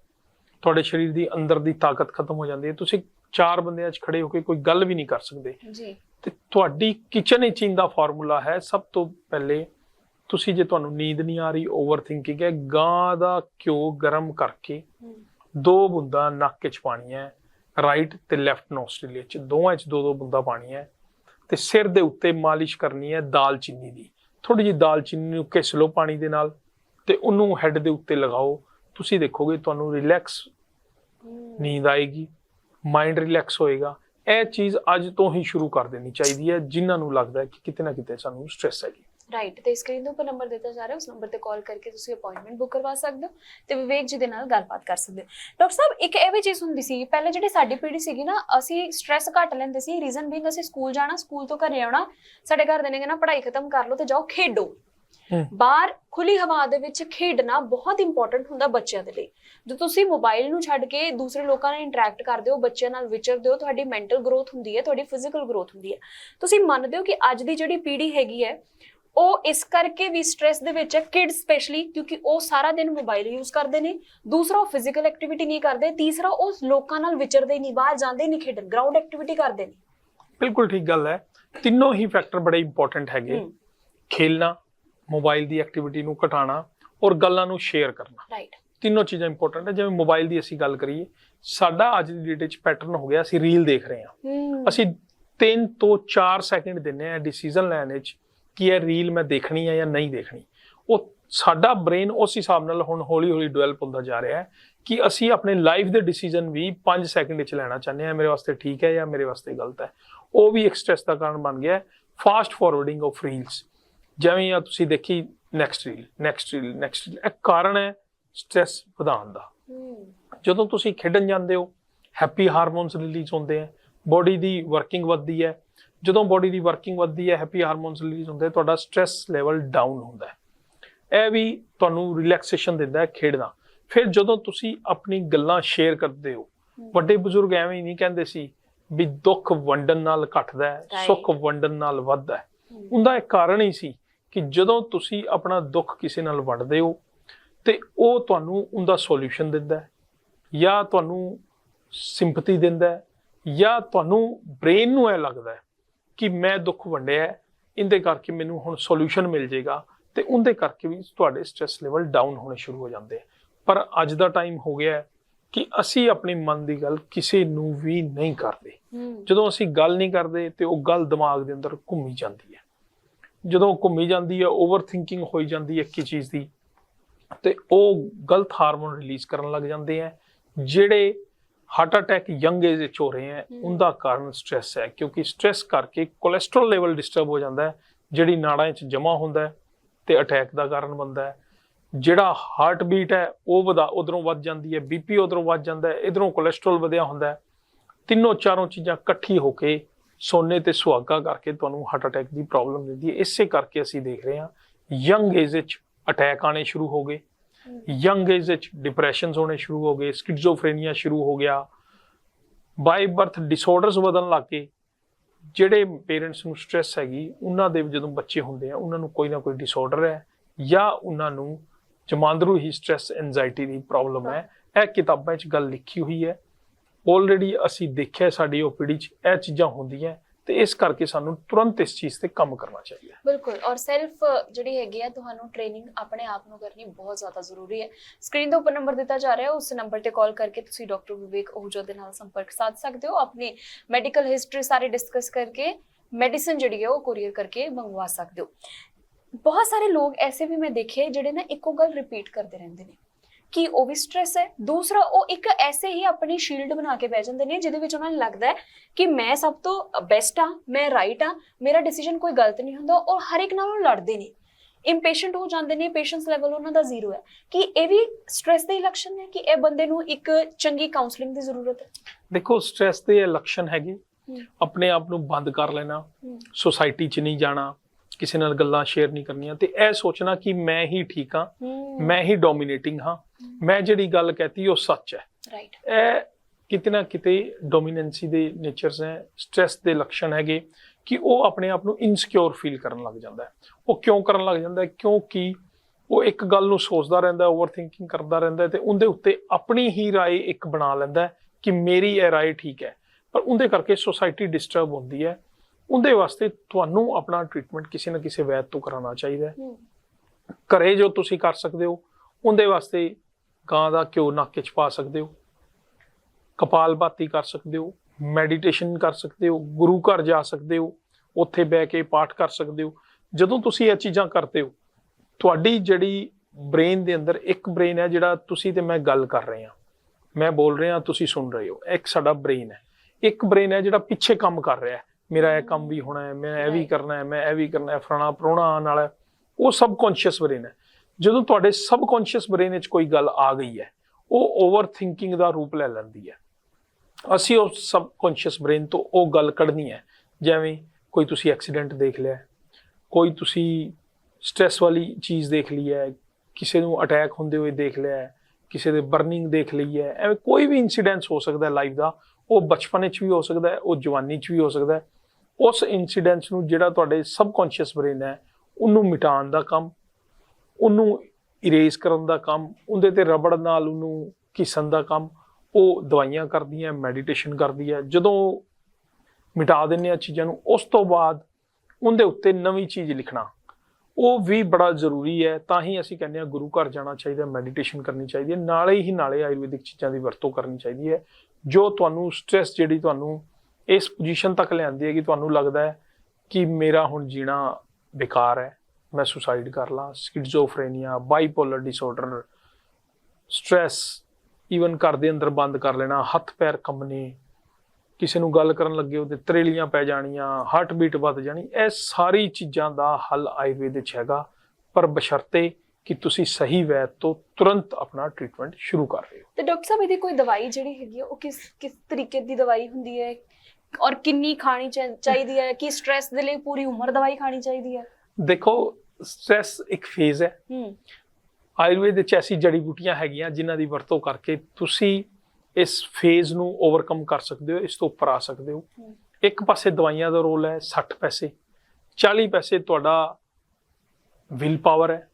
S2: ਤੁਹਾਡੇ ਸਰੀਰ ਦੀ ਅੰਦਰ ਦੀ ਤਾਕਤ ਖਤਮ ਹੋ ਜਾਂਦੀ ਹੈ ਤੁਸੀਂ ਚਾਰ ਬੰਦਿਆਂ 'ਚ ਖੜੇ ਹੋ ਕੇ ਕੋਈ ਗੱਲ ਵੀ ਨਹੀਂ ਕਰ ਸਕਦੇ।
S1: ਜੀ।
S2: ਤੇ ਤੁਹਾਡੀ ਕਿਚਨ ਵਿੱਚ ਇਹਦਾ ਫਾਰਮੂਲਾ ਹੈ ਸਭ ਤੋਂ ਪਹਿਲੇ ਤੁਸੀਂ ਜੇ ਤੁਹਾਨੂੰ ਨੀਂਦ ਨਹੀਂ ਆ ਰਹੀ ਓਵਰਥਿੰਕਿੰਗ ਹੈ ਗਾਂ ਦਾ ਘਿਓ ਗਰਮ ਕਰਕੇ ਦੋ ਬੂੰਦਾਂ ਨੱਕ ਵਿੱਚ ਪਾਣੀ ਹੈ ਰਾਈਟ ਤੇ ਲੈਫਟ ਨੋਸਟ੍ਰਿਲ ਵਿੱਚ ਦੋਵਾਂ ਵਿੱਚ ਦੋ ਦੋ ਬੂੰਦਾਂ ਪਾਣੀ ਹੈ ਤੇ ਸਿਰ ਦੇ ਉੱਤੇ ਮਾਲਿਸ਼ ਕਰਨੀ ਹੈ ਦਾਲਚੀਨੀ ਦੀ। ਥੋੜੀ ਜਿਹੀ ਦਾਲਚੀਨੀ ਨੂੰ ਘਿਸ ਲਓ ਪਾਣੀ ਦੇ ਨਾਲ ਤੇ ਉਹਨੂੰ ਹੈੱਡ ਦੇ ਉੱਤੇ ਲਗਾਓ। ਤੁਸੀਂ ਦੇਖੋਗੇ ਤੁਹਾਨੂੰ ਰਿਲੈਕਸ ਨੀਂਦ ਆਏਗੀ ਮਾਈਂਡ ਰਿਲੈਕਸ ਹੋਏਗਾ। ਇਹ ਚੀਜ਼ ਅੱਜ ਤੋਂ ਹੀ ਸ਼ੁਰੂ ਕਰ ਦੇਣੀ ਚਾਹੀਦੀ ਹੈ ਜਿਨ੍ਹਾਂ ਨੂੰ ਲੱਗਦਾ ਹੈ ਕਿ ਕਿਤੇ ਨਾ ਕਿਤੇ ਸਾਨੂੰ ਸਟ੍ਰੈਸ ਹੈਗੀ।
S1: ਰਾਈਟ ਤੇ ਸਕਰੀਨ ਦੇ ਉੱਪਰ ਨੰਬਰ ਦਿੱਤਾ ਜਾ ਰਿਹਾ ਉਸ ਨੰਬਰ ਤੇ ਕਾਲ ਕਰਕੇ ਤੁਸੀਂ ਅਪਾਇੰਟਮੈਂਟ ਬੁੱਕ ਕਰਵਾ ਸਕਦੇ ਹੋ ਤੇ ਵਿਵੇਕ ਜੀ ਦੇ ਨਾਲ ਗੱਲਬਾਤ ਕਰ ਸਕਦੇ ਹੋ। ਡਾਕਟਰ ਸਾਹਿਬ ਇੱਕ ਇਹ ਵੀ ਚੀਜ਼ ਹੁੰਦੀ ਸੀ ਪਹਿਲੇ ਜਿਹੜੀ ਸਾਡੀ ਪੀੜ੍ਹੀ ਸੀਗੀ ਨਾ ਅਸੀਂ ਸਟ੍ਰੈਸ ਘੱਟ ਲੈਂਦੇ ਸੀ ਰੀਜ਼ਨ ਬੀਇੰਗ ਅਸੀਂ ਸਕੂਲ ਜਾਣਾ ਸਕੂਲ ਤੋਂ ਘਰੇ ਆਉਣਾ ਸਾਡੇ ਘਰ ਦੇ ਨੇ ਕਹਿਣਾ ਪੜ੍ਹਾਈ ਖਤਮ ਕਰ ਲਓ ਤੇ ਜਾਓ ਖੇਡੋ। ਬਾਹਰ ਖੁੱਲੀ ਹਵਾ ਦੇ ਵਿੱਚ ਖੇਡਣਾ ਬਹੁਤ ਇੰਪੋਰਟੈਂਟ ਹੁੰਦਾ ਬੱਚਿਆਂ ਦੇ ਲਈ। ਜੋ ਤੁਸੀਂ ਮੋਬਾਈਲ ਨੂੰ ਛੱਡ ਕੇ ਦੂਸਰੇ ਲੋਕਾਂ ਨਾਲ ਇੰਟਰੈਕਟ ਕਰਦੇ ਹੋ ਬੱਚਿਆਂ ਨਾਲ ਵਿਚਰਦੇ ਹੋ ਤੁਹਾਡੀ ਮੈਂਟਲ ਗਰੋਥ ਹੁੰਦੀ ਹੈ ਤੁਹਾਡੀ ਫਿਜ਼ੀਕਲ ਗਰੋਥ ਹੁੰਦੀ ਹੈ। ਤੁਸੀਂ ਮੰਨਦੇ ਹੋ ਕਿ ਅੱਜ ਦੀ ਜਿਹੜੀ ਪੀੜ੍ਹੀ ਹੈਗੀ ਹੈ ਉਹ ਇਸ ਕਰਕੇ ਵੀ ਸਟ੍ਰੈਸ ਦੇ ਵਿੱਚ ਹੈ ਕਿਡ ਸਪੈਸ਼ਲੀ ਕਿਉਂਕਿ ਉਹ ਸਾਰਾ ਦਿਨ ਮੋਬਾਈਲ ਯੂਜ਼ ਕਰਦੇ ਨੇ। ਦੂਸਰਾ ਉਹ ਫਿਜ਼ੀਕਲ ਐਕਟੀਵਿਟੀ ਨਹੀਂ ਕਰਦੇ। ਤੀਸਰਾ ਉਹ ਲੋਕਾਂ ਨਾਲ ਵਿਚਰਦੇ ਨਹੀਂ ਬਾਹਰ ਜਾਂਦੇ ਨਹੀਂ ਖੇਡਣ ਗਰਾਊਂਡ ਐਕਟੀਵਿਟੀ ਕਰਦੇ ਨੇ।
S2: ਬਿਲਕੁਲ ਠੀਕ ਗੱਲ ਹੈ। ਤਿੰਨੋਂ ਹੀ ਫੈਕਟਰ ਬੜੇ ਇੰਪੋਰਟੈਂਟ ਹੈਗੇ। ਖੇਲਣਾ ਮੋਬਾਈਲ ਦੀ ਐਕਟੀਵਿਟੀ ਨੂੰ ਘਟਾਉਣਾ ਔਰ ਗੱਲਾਂ ਨੂੰ ਸ਼ੇਅਰ ਕਰਨਾ।
S1: ਰਾਈਟ
S2: ਤਿੰਨੋਂ ਚੀਜ਼ਾਂ ਇੰਪੋਰਟੈਂਟ ਹੈ। ਜਿਵੇਂ ਮੋਬਾਈਲ ਦੀ ਅਸੀਂ ਗੱਲ ਕਰੀਏ ਸਾਡਾ ਅੱਜ ਦੀ ਡੇਟ ਵਿੱਚ ਪੈਟਰਨ ਹੋ ਗਿਆ ਅਸੀਂ ਰੀਲ ਦੇਖ ਰਹੇ ਹਾਂ।
S1: ਹੂੰ।
S2: ਅਸੀਂ 3 ਤੋਂ 4 ਸੈਕਿੰਡ ਦਿੰਨੇ ਆ ਡਿਸੀਜਨ ਲੈਣ ਵਿੱਚ ਕਿ ਇਹ ਰੀਲ ਮੈਂ ਦੇਖਣੀ ਹੈ ਜਾਂ ਨਹੀਂ ਦੇਖਣੀ। ਉਹ ਸਾਡਾ ਬ੍ਰੇਨ ਉਸ ਹਿਸਾਬ ਨਾਲ ਹੁਣ ਹੌਲੀ ਹੌਲੀ ਡਿਵੈਲਪ ਹੁੰਦਾ ਜਾ ਰਿਹਾ ਹੈ ਕਿ ਅਸੀਂ ਆਪਣੇ ਲਾਈਫ ਦੇ ਡਿਸੀਜਨ ਵੀ 5 ਸੈਕਿੰਡ ਵਿੱਚ ਲੈਣਾ ਚਾਹੁੰਦੇ ਹਾਂ ਮੇਰੇ ਵਾਸਤੇ ਠੀਕ ਹੈ ਜਾਂ ਮੇਰੇ ਵਾਸਤੇ ਗਲਤ ਹੈ। ਉਹ ਵੀ ਇੱਕ ਸਟ੍ਰੈਸ ਦਾ ਕਾਰਨ ਬਣ ਗਿਆ ਫਾਸਟ ਫਾਰਵਰਡਿੰਗ ਆਫ ਰੀਲਸ ਜਿਵੇਂ ਆ ਤੁਸੀਂ ਦੇਖੀ next reel next reel next reel ਇਹ ਕਾਰਨ ਹੈ ਸਟ੍ਰੈਸ ਵਧਾਉਣ ਦਾ। ਜਦੋਂ ਤੁਸੀਂ ਖੇਡਣ ਜਾਂਦੇ ਹੋ ਹੈਪੀ ਹਾਰਮੋਨਸ ਰਿਲੀਜ਼ ਹੁੰਦੇ ਆ ਬੋਡੀ ਦੀ ਵਰਕਿੰਗ ਵੱਧਦੀ ਹੈ ਜਦੋਂ ਬੋਡੀ ਦੀ ਵਰਕਿੰਗ ਵੱਧਦੀ ਹੈ ਹੈਪੀ ਹਾਰਮੋਨਸ ਰਿਲੀਜ਼ ਹੁੰਦੇ ਤੁਹਾਡਾ ਸਟ੍ਰੈਸ ਲੈਵਲ ਡਾਊਨ ਹੁੰਦਾ ਹੈ। ਇਹ ਵੀ ਤੁਹਾਨੂੰ ਰਿਲੈਕਸੇਸ਼ਨ ਦਿੰਦਾ ਹੈ ਖੇਡਣਾ। ਫਿਰ ਜਦੋਂ ਤੁਸੀਂ ਆਪਣੀ ਗੱਲਾਂ ਸ਼ੇਅਰ ਕਰਦੇ ਹੋ ਵੱਡੇ ਬਜ਼ੁਰਗ ਐਵੇਂ ਹੀ ਨਹੀਂ ਕਹਿੰਦੇ ਸੀ ਵੀ ਦੁੱਖ ਵੰਡਣ ਨਾਲ ਘਟਦਾ ਹੈ. ਸੁੱਖ ਵੰਡਣ ਨਾਲ ਵੱਧਦਾ ਹੈ। ਉਹਦਾ ਇੱਕ ਕਾਰਨ ਹੀ ਸੀ ਕਿ ਜਦੋਂ ਤੁਸੀਂ ਆਪਣਾ ਦੁੱਖ ਕਿਸੇ ਨਾਲ ਵੰਡਦੇ ਹੋ ਤੇ ਉਹ ਤੁਹਾਨੂੰ ਉਹਦਾ ਸੋਲੂਸ਼ਨ ਦਿੰਦਾ ਹੈ। ਜਾਂ ਤੁਹਾਨੂੰ ਸਿੰਪਥੀ ਦਿੰਦਾ ਹੈ ਜਾਂ ਤੁਹਾਨੂੰ ਬ੍ਰੇਨ ਨੂੰ ਇਹ ਲੱਗਦਾ ਹੈ ਕਿ ਮੈਂ ਦੁੱਖ ਵੰਡਿਆ ਇਹਦੇ ਕਰਕੇ ਮੈਨੂੰ ਹੁਣ ਸੋਲੂਸ਼ਨ ਮਿਲ ਜਾਏਗਾ ਤੇ ਉਹਦੇ ਕਰਕੇ ਵੀ ਤੁਹਾਡੇ ਸਟ੍ਰੈਸ ਲੈਵਲ ਡਾਊਨ ਹੋਣੇ ਸ਼ੁਰੂ ਹੋ ਜਾਂਦੇ ਆ। ਪਰ ਅੱਜ ਦਾ ਟਾਈਮ ਹੋ ਗਿਆ ਕਿ ਅਸੀਂ ਆਪਣੀ ਮਨ ਦੀ ਗੱਲ ਕਿਸੇ ਨੂੰ ਵੀ ਨਹੀਂ ਕਰਦੇ। ਜਦੋਂ ਅਸੀਂ ਗੱਲ ਨਹੀਂ ਕਰਦੇ ਤੇ ਉਹ ਗੱਲ ਦਿਮਾਗ ਦੇ ਅੰਦਰ ਘੁੰਮੀ ਜਾਂਦੀ ਹੈ। ਜਦੋਂ ਘੁੰਮੀ ਜਾਂਦੀ ਹੈ ਓਵਰ ਥਿੰਕਿੰਗ ਹੋਈ ਜਾਂਦੀ ਹੈ ਇੱਕ ਹੀ ਚੀਜ਼ ਦੀ ਤੇ ਉਹ ਗਲਤ ਹਾਰਮੋਨ ਰਿਲੀਜ਼ ਕਰਨ ਲੱਗ ਜਾਂਦੇ ਆ ਜਿਹੜੇ ਹਾਰਟ ਅਟੈਕ ਯੰਗ ਏਜ ਵਿੱਚ ਹੋ ਰਹੇ ਹੈ। ਉਹਦਾ ਕਾਰਨ ਸਟ੍ਰੈਸ ਹੈ ਕਿਉਂਕਿ ਸਟ੍ਰੈਸ ਕਰਕੇ ਕੋਲੇਸਟ੍ਰੋਲ ਲੈਵਲ ਡਿਸਟਰਬ ਹੋ ਜਾਂਦਾ ਹੈ ਜਿਹੜੀ ਨਾੜਾਂ 'ਚ ਜਮਾ ਹੁੰਦਾ ਹੈ ਤੇ ਅਟੈਕ ਦਾ ਕਾਰਨ ਬਣਦਾ ਹੈ। ਜਿਹੜਾ ਹਾਰਟ ਬੀਟ ਹੈ ਉਹ ਵਧਾ ਉਧਰੋਂ ਵੱਧ ਜਾਂਦੀ ਹੈ ਬੀਪੀ ਉਧਰੋਂ ਵੱਧ ਜਾਂਦਾ ਹੈ ਇਧਰੋਂ ਕੋਲੇਸਟ੍ਰੋਲ ਵਧਿਆ ਹੁੰਦਾ ਹੈ। ਤਿੰਨੋਂ ਚਾਰੋਂ ਚੀਜ਼ਾਂ ਇਕੱਠੀ ਹੋ ਕੇ ਸੋਨੇ ਤੇ ਸੁਹਾਗਾ ਕਰਕੇ ਤੁਹਾਨੂੰ ਹਾਰਟ ਅਟੈਕ ਦੀ ਪ੍ਰੋਬਲਮ ਦਿੰਦੀ ਹੈ। ਇਸੇ ਕਰਕੇ ਅਸੀਂ ਦੇਖ ਰਹੇ ਹਾਂ ਯੰਗ ਏਜ ਵਿੱਚ ਅਟੈਕ ਆਣੇ ਸ਼ੁਰੂ ਹੋ ਗਏ। ਯੰਗ ਏਜ ਵਿੱਚ ਡਿਪਰੈਸ਼ਨਸ ਹੋਣੇ ਸ਼ੁਰੂ ਹੋ ਗਏ ਸਕਿਜ਼ੋਫਰੇਨੀਆ ਸ਼ੁਰੂ ਹੋ ਗਿਆ। ਬਾਈ ਬਰਥ ਡਿਸਆਰਡਰਸ ਵਧਣ ਲੱਗ ਗਏ। ਜਿਹੜੇ ਪੇਰੈਂਟਸ ਨੂੰ ਸਟ੍ਰੈਸ ਹੈਗੀ, ਉਹਨਾਂ ਦੇ ਜਦੋਂ ਬੱਚੇ ਹੁੰਦੇ ਆ, ਉਹਨਾਂ ਨੂੰ ਕੋਈ ਨਾ ਕੋਈ ਡਿਸਆਰਡਰ ਹੈ ਜਾਂ ਉਹਨਾਂ ਨੂੰ ਜਮਾਂਦਰੂ ਹੀ ਸਟ੍ਰੈਸ ਐਂਜ਼ਾਇਟੀ ਦੀ ਪ੍ਰੋਬਲਮ ਹੈ। ਇਹ ਕਿਤਾਬਾਂ 'ਚ ਗੱਲ ਲਿਖੀ ਹੋਈ ਹੈ। ਆਲਰੇਡੀ ਅਸੀਂ ਦੇਖਿਆ ਸਾਡੀ ਓਪੀਡੀ 'ਚ ਇਹ ਚੀਜ਼ਾਂ ਹੁੰਦੀਆਂ। ਤੇ ਇਸ ਕਰਕੇ ਸਾਨੂੰ ਤੁਰੰਤ ਇਸ ਚੀਜ਼ ਤੇ ਕੰਮ ਕਰਨਾ ਚਾਹੀਦਾ ਹੈ।
S1: ਬਿਲਕੁਲ, ਔਰ ਸੈਲਫ ਜਿਹੜੀ ਹੈਗੀ ਆ, ਤੁਹਾਨੂੰ ਟ੍ਰੇਨਿੰਗ ਆਪਣੇ ਆਪ ਨੂੰ ਕਰਨੀ ਬਹੁਤ ਜ਼ਿਆਦਾ ਜ਼ਰੂਰੀ ਹੈ। ਸਕਰੀਨ ਦੇ ਉੱਪਰ ਨੰਬਰ ਦਿੱਤਾ ਜਾ ਰਿਹਾ ਹੈ ਉਸ ਨੰਬਰ ਤੇ ਕਾਲ ਕਰਕੇ ਤੁਸੀਂ ਡਾਕਟਰ ਵਿਵੇਕ ਉਹਜਾ ਦੇ ਨਾਲ ਸੰਪਰਕ ਸਾਧ ਸਕਦੇ ਹੋ। ਆਪਣੀ ਮੈਡੀਕਲ ਹਿਸਟਰੀ ਸਾਰੇ ਡਿਸਕਸ ਕਰਕੇ ਮੈਡੀਸਨ ਜਿਹੜੀ ਹੈ, ਉਹ ਕੋਰੀਅਰ ਕਰਕੇ ਮੰਗਵਾ ਸਕਦੇ ਹੋ। ਬਹੁਤ ਸਾਰੇ ਲੋਕ ਐਸੇ ਵੀ ਮੈਂ ਦੇਖੇ ਜਿਹੜੇ ਨਾ ਇੱਕੋ ਗੱਲ ਰਿਪੀਟ ਕਰਦੇ ਰਹਿੰਦੇ ਨੇ। ਕਿ ਉਹ ਵੀ ਸਟ੍ਰੈਸ ਹੈ। ਦੂਸਰਾ ਉਹ ਇੱਕ ਐਸੇ ਹੀ ਆਪਣੀ ਸ਼ੀਲਡ ਬਣਾ ਕੇ ਬਹਿ ਜਾਂਦੇ ਨੇ ਜਿਹਦੇ ਵਿੱਚ ਉਹਨਾਂ ਨੂੰ ਲੱਗਦਾ ਹੈ ਕਿ ਮੈਂ ਸਭ ਤੋਂ ਬੈਸਟ ਆ ਮੈਂ ਰਾਈਟ ਆ ਮੇਰਾ ਡਿਸੀਜਨ ਕੋਈ ਗਲਤ ਨਹੀਂ ਹੁੰਦਾ ਔਰ ਹਰ ਇੱਕ ਨਾਲ ਉਹ ਲੜਦੇ ਨੇ। ਇੰਪੇਸ਼ੈਂਟ ਹੋ ਜਾਂਦੇ ਨੇ ਪੇਸ਼ੈਂਸ ਲੈਵਲ ਉਹਨਾਂ ਦਾ ਜ਼ੀਰੋ ਹੈ। ਕਿ ਇਹ ਵੀ ਸਟ੍ਰੈਸ ਦਾ ਲੱਛਣ ਹੈ ਕਿ ਇਹ ਬੰਦੇ ਨੂੰ ਇੱਕ ਚੰਗੀ ਕਾਉਂਸਲਿੰਗ ਦੀ ਜ਼ਰੂਰਤ ਹੈ?
S2: ਦੇਖੋ ਸਟ੍ਰੈਸ ਦੇ ਇਹ ਲੱਛਣ ਹੈਗੇ। ਆਪਣੇ ਆਪ ਨੂੰ ਬੰਦ ਕਰ ਲੈਣਾ। ਸੋਸਾਇਟੀ 'ਚ ਨਹੀਂ ਜਾਣਾ ਕਿਸੇ ਨਾਲ ਗੱਲਾਂ ਸ਼ੇਅਰ ਨਹੀਂ ਕਰਨੀਆਂ ਤੇ ਇਹ ਸੋਚਣਾ ਕਿ ਮੈਂ ਹੀ ਠੀਕ ਹਾਂ
S1: ਹੂੰ
S2: ਮੈਂ ਹੀ ਡੋਮੀਨੇਟਿੰਗ ਹਾਂ ਮੈਂ ਜਿਹੜੀ ਗੱਲ ਕਹਤੀ ਉਹ ਸੱਚ ਹੈ
S1: ਰਾਈਟ
S2: ਇਹ ਕਿਤੇ ਨਾ ਕਿਤੇ ਡੋਮੀਨੈਂਸੀ ਦੇ ਨੇਚਰਸ ਹੈ ਸਟ੍ਰੈਸ ਦੇ ਲੱਛਣ ਹੈਗੇ ਕਿ ਉਹ ਆਪਣੇ ਆਪ ਨੂੰ ਇਨਸਿਕਿਉਰ ਫੀਲ ਕਰਨ ਲੱਗ ਜਾਂਦਾ ਹੈ ਉਹ ਕਿਉਂ ਕਰਨ ਲੱਗ ਜਾਂਦਾ ਹੈ ਕਿਉਂਕਿ ਉਹ ਇੱਕ ਗੱਲ ਨੂੰ ਸੋਚਦਾ ਰਹਿੰਦਾ ਹੈ ਓਵਰਥਿੰਕਿੰਗ ਕਰਦਾ ਰਹਿੰਦਾ ਹੈ ਤੇ ਉਹਦੇ ਉੱਤੇ ਆਪਣੀ ਹੀ رائے ਇੱਕ ਬਣਾ ਲੈਂਦਾ ਹੈ ਕਿ ਮੇਰੀ ਇਹ رائے ਠੀਕ ਹੈ ਪਰ ਉਹਦੇ ਕਰਕੇ ਸੋਸਾਇਟੀ ਡਿਸਟਰਬ ਹੁੰਦੀ ਹੈ ਉਹਦੇ ਵਾਸਤੇ ਤੁਹਾਨੂੰ ਆਪਣਾ ਟ੍ਰੀਟਮੈਂਟ ਕਿਸੇ ਨਾ ਕਿਸੇ ਵੈਦ ਤੋਂ ਕਰਾਉਣਾ ਚਾਹੀਦਾ ਹੈ। ਘਰੇ ਜੋ ਤੁਸੀਂ ਕਰ ਸਕਦੇ ਹੋ ਉਹਦੇ ਵਾਸਤੇ ਗਾਂ ਦਾ ਘਿਓ ਨੱਕ 'ਚ ਪਾ ਸਕਦੇ ਹੋ। ਕਪਾਲਭਾਤੀ ਕਰ ਸਕਦੇ ਹੋ ਮੈਡੀਟੇਸ਼ਨ ਕਰ ਸਕਦੇ ਹੋ ਗੁਰੂ ਘਰ ਜਾ ਸਕਦੇ ਹੋ ਉੱਥੇ ਬਹਿ ਕੇ ਪਾਠ ਕਰ ਸਕਦੇ ਹੋ। ਜਦੋਂ ਤੁਸੀਂ ਇਹ ਚੀਜ਼ਾਂ ਕਰਦੇ ਹੋ ਤੁਹਾਡੀ ਜਿਹੜੀ ਬ੍ਰੇਨ ਦੇ ਅੰਦਰ ਇੱਕ ਬ੍ਰੇਨ ਹੈ ਜਿਹੜਾ ਤੁਸੀਂ ਤੇ ਮੈਂ ਗੱਲ ਕਰ ਰਹੇ ਹਾਂ। ਮੈਂ ਬੋਲ ਰਿਹਾ ਤੁਸੀਂ ਸੁਣ ਰਹੇ ਹੋ। ਇੱਕ ਸਾਡਾ ਬ੍ਰੇਨ ਹੈ। ਇੱਕ ਬ੍ਰੇਨ ਹੈ ਜਿਹੜਾ ਪਿੱਛੇ ਕੰਮ ਕਰ ਰਿਹਾ ਹੈ। ਮੇਰਾ ਇਹ ਕੰਮ ਵੀ ਹੋਣਾ ਹੈ ਮੈਂ ਇਹ ਵੀ. ਕਰਨਾ ਹੈ ਮੈਂ ਇਹ ਵੀ ਕਰਨਾ ਹੈ ਫਲਾਣਾ ਪ੍ਰਾਹੁਣਾ ਆਉਣ ਵਾਲਾ ਉਹ ਸਬਕੌਂਸ਼ੀਅਸ ਬ੍ਰੇਨ ਹੈ। ਜਦੋਂ ਤੁਹਾਡੇ ਸਬਕੌਂਸ਼ੀਅਸ ਬ੍ਰੇਨ ਵਿੱਚ ਕੋਈ ਗੱਲ ਆ ਗਈ ਹੈ ਉਹ ਓਵਰ ਥਿੰਕਿੰਗ ਦਾ ਰੂਪ ਲੈ ਲੈਂਦੀ ਹੈ। ਅਸੀਂ ਉਹ ਸਬਕੌਂਸ਼ੀਅਸ ਬ੍ਰੇਨ ਤੋਂ ਉਹ ਗੱਲ ਕੱਢਣੀ ਹੈ ਜਿਵੇਂ ਕੋਈ ਤੁਸੀਂ ਐਕਸੀਡੈਂਟ ਦੇਖ ਲਿਆ ਕੋਈ ਤੁਸੀਂ ਸਟ੍ਰੈਸ ਵਾਲੀ ਚੀਜ਼ ਦੇਖ ਲਈ ਹੈ ਕਿਸੇ ਨੂੰ ਅਟੈਕ ਹੁੰਦੇ ਹੋਏ ਦੇਖ ਲਿਆ ਹੈ ਕਿਸੇ ਦੇ ਬਰਨਿੰਗ ਦੇਖ ਲਈ ਹੈ ਐਵੇਂ ਕੋਈ ਵੀ ਇਨਸੀਡੈਂਸ ਹੋ ਸਕਦਾ ਹੈ ਲਾਈਫ ਦਾ ਉਹ ਬਚਪਨ ਵਿੱਚ ਵੀ ਹੋ ਸਕਦਾ ਹੈ ਉਹ ਜਵਾਨੀ 'ਚ ਵੀ ਹੋ ਸਕਦਾ ਹੈ ਉਸ ਇਨਸੀਡੈਂਸ ਨੂੰ ਜਿਹੜਾ ਤੁਹਾਡੇ ਸਬਕੌਂਸ਼ੀਅਸ ਬ੍ਰੇਨ ਹੈ, ਉਹਨੂੰ ਮਿਟਾਉਣ ਦਾ ਕੰਮ, ਉਹਨੂੰ ਇਰੇਜ਼ ਕਰਨ ਦਾ ਕੰਮ, ਉਹਦੇ ਤੇ ਰਬੜ ਨਾਲ ਉਹਨੂੰ ਘਿਸਣ ਦਾ ਕੰਮ, ਉਹ ਦਵਾਈਆਂ ਕਰਦੀਆਂ ਮੈਡੀਟੇਸ਼ਨ ਕਰਦੀ ਹੈ। ਜਦੋਂ ਮਿਟਾ ਦਿੰਦੇ ਆ ਚੀਜ਼ਾਂ ਨੂੰ, ਉਸ ਤੋਂ ਬਾਅਦ ਉਹਦੇ ਉੱਤੇ ਨਵੀਂ ਚੀਜ਼ ਲਿਖਣਾ। ਉਹ ਵੀ ਬੜਾ ਜ਼ਰੂਰੀ ਹੈ, ਤਾਂ ਹੀ ਅਸੀਂ ਕਹਿੰਦੇ ਆ ਗੁਰੂ ਘਰ ਜਾਣਾ ਚਾਹੀਦਾ ਮੈਡੀਟੇਸ਼ਨ ਕਰਨੀ ਚਾਹੀਦੀ ਹੈ। ਨਾਲੇ ਹੀ ਨਾਲੇ ਆਯੁਰਵੈਦਿਕ ਚੀਜ਼ਾਂ ਦੀ ਵਰਤੋਂ ਕਰਨੀ ਚਾਹੀਦੀ ਹੈ, ਜੋ ਤੁਹਾਨੂੰ ਸਟ੍ਰੈਸ ਜਿਹੜੀ ਤੁਹਾਨੂੰ ਇਸ ਪੋਜੀਸ਼ਨ ਤੱਕ ਲਿਆਂਦੀ ਹੈ ਕਿ ਤੁਹਾਨੂੰ ਲੱਗਦਾ ਹੈ ਕਿ ਮੇਰਾ ਹੁਣ ਜੀਣਾ ਬੇਕਾਰ ਹੈ ਮੈਂ ਸੁਸਾਈਡ ਕਰ ਲਾਂ schizophrenia bipolar disorder stress even ਘਰ ਦੇ ਅੰਦਰ ਬੰਦ ਕਰ ਲੈਣਾ ਹੱਥ ਪੈਰ ਕੰਬਣੇ ਕਿਸੇ ਨੂੰ ਗੱਲ ਕਰਨ ਲੱਗੇ ਉਹਦੇ ਤਰੇਲੀਆਂ ਪੈ ਜਾਣੀਆਂ ਹਾਰਟ ਬੀਟ ਵੱਧ ਜਾਣੀ ਇਹ ਸਾਰੀ ਚੀਜ਼ਾਂ ਦਾ ਹੱਲ ਆਯੁਰਵੇਦ ਵਿੱਚ ਹੈਗਾ। ਪਰ ਬਸ਼ਰਤੇ ਕਿ ਤੁਸੀਂ ਸਹੀ ਵੈਦ ਤੋਂ ਤੁਰੰਤ ਆਪਣਾ ਟ੍ਰੀਟਮੈਂਟ ਸ਼ੁਰੂ ਕਰ ਰਹੇ ਹੋ।
S1: ਤੇ ਡਾਕਟਰ ਸਾਹਿਬ ਇਹਦੀ ਕੋਈ ਦਵਾਈ ਜਿਹੜੀ ਹੈਗੀ ਆ, ਉਹ ਕਿਸ ਕਿਸ ਤਰੀਕੇ ਦੀ ਦਵਾਈ ਹੁੰਦੀ ਹੈ? ਔਰ ਕਿੰਨੀ ਖਾਣੀ ਚਾ- ਚਾਹੀਦੀ ਹੈ ਕਿ ਸਟ੍ਰੈਸ ਦੇ ਲਈ ਪੂਰੀ ਉਮਰ ਦਵਾਈ ਖਾਣੀ ਚਾਹੀਦੀ ਹੈ?
S2: ਦੇਖੋ ਸਟ੍ਰੈਸ ਇੱਕ ਫੇਜ਼ ਹੈ।
S1: ਹੂੰ।
S2: ਆਯੁਰਵੇਦ ਵਿੱਚ ਐਸੀ ਜੜੀ ਬੂਟੀਆਂ ਹੈਗੀਆਂ ਜਿਨ੍ਹਾਂ ਦੀ ਵਰਤੋਂ ਕਰਕੇ ਤੁਸੀਂ ਇਸ ਫੇਜ਼ ਨੂੰ ਓਵਰਕਮ ਕਰ ਸਕਦੇ ਹੋ ਇਸ ਤੋਂ ਉੱਪਰ ਆ ਸਕਦੇ ਹੋ।
S1: ਹੂੰ।
S2: ਇੱਕ ਪਾਸੇ ਦਵਾਈਆਂ ਦਾ ਰੋਲ ਹੈ 60 ਪੈਸੇ। 40 ਪੈਸੇ ਤੁਹਾਡਾ ਵਿਲ ਪਾਵਰ ਹੈ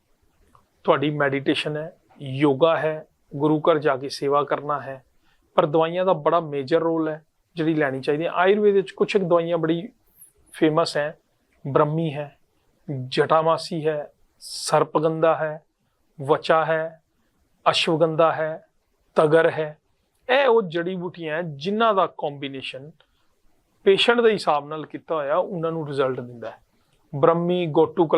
S2: ਤੁਹਾਡੀ ਮੈਡੀਟੇਸ਼ਨ ਹੈ ਯੋਗਾ ਹੈ ਗੁਰੂ ਘਰ ਜਾ ਕੇ ਸੇਵਾ ਕਰਨਾ ਹੈ। ਪਰ ਦਵਾਈਆਂ ਦਾ ਬੜਾ ਮੇਜਰ ਰੋਲ ਹੈ। ਜਿਹੜੀ ਲੈਣੀ ਚਾਹੀਦੀ ਹੈ। ਆਯੁਰਵੇਦ ਵਿੱਚ ਕੁਝ ਕੁ ਦਵਾਈਆਂ ਬੜੀ ਫੇਮਸ ਹੈ। ਬ੍ਰਹਮੀ ਹੈ, ਜਟਾਮਾਸੀ ਹੈ, ਸਰਪਗੰਧਾ ਹੈ, ਵਚਾ ਹੈ, ਅਸ਼ਵਗੰਧਾ ਹੈ, ਤਗਰ ਹੈ। ਇਹ ਉਹ ਜੜੀ ਬੂਟੀਆਂ ਹੈ ਜਿਨ੍ਹਾਂ ਦਾ ਕੰਬੀਨੇਸ਼ਨ ਪੇਸ਼ੈਂਟ ਦੇ ਹਿਸਾਬ ਨਾਲ ਕੀਤਾ ਹੋਇਆ, ਉਹਨਾਂ ਨੂੰ ਰਿਜ਼ਲਟ ਦਿੰਦਾ ਹੈ। ਬ੍ਰਹਮੀ ਗੋਟੂ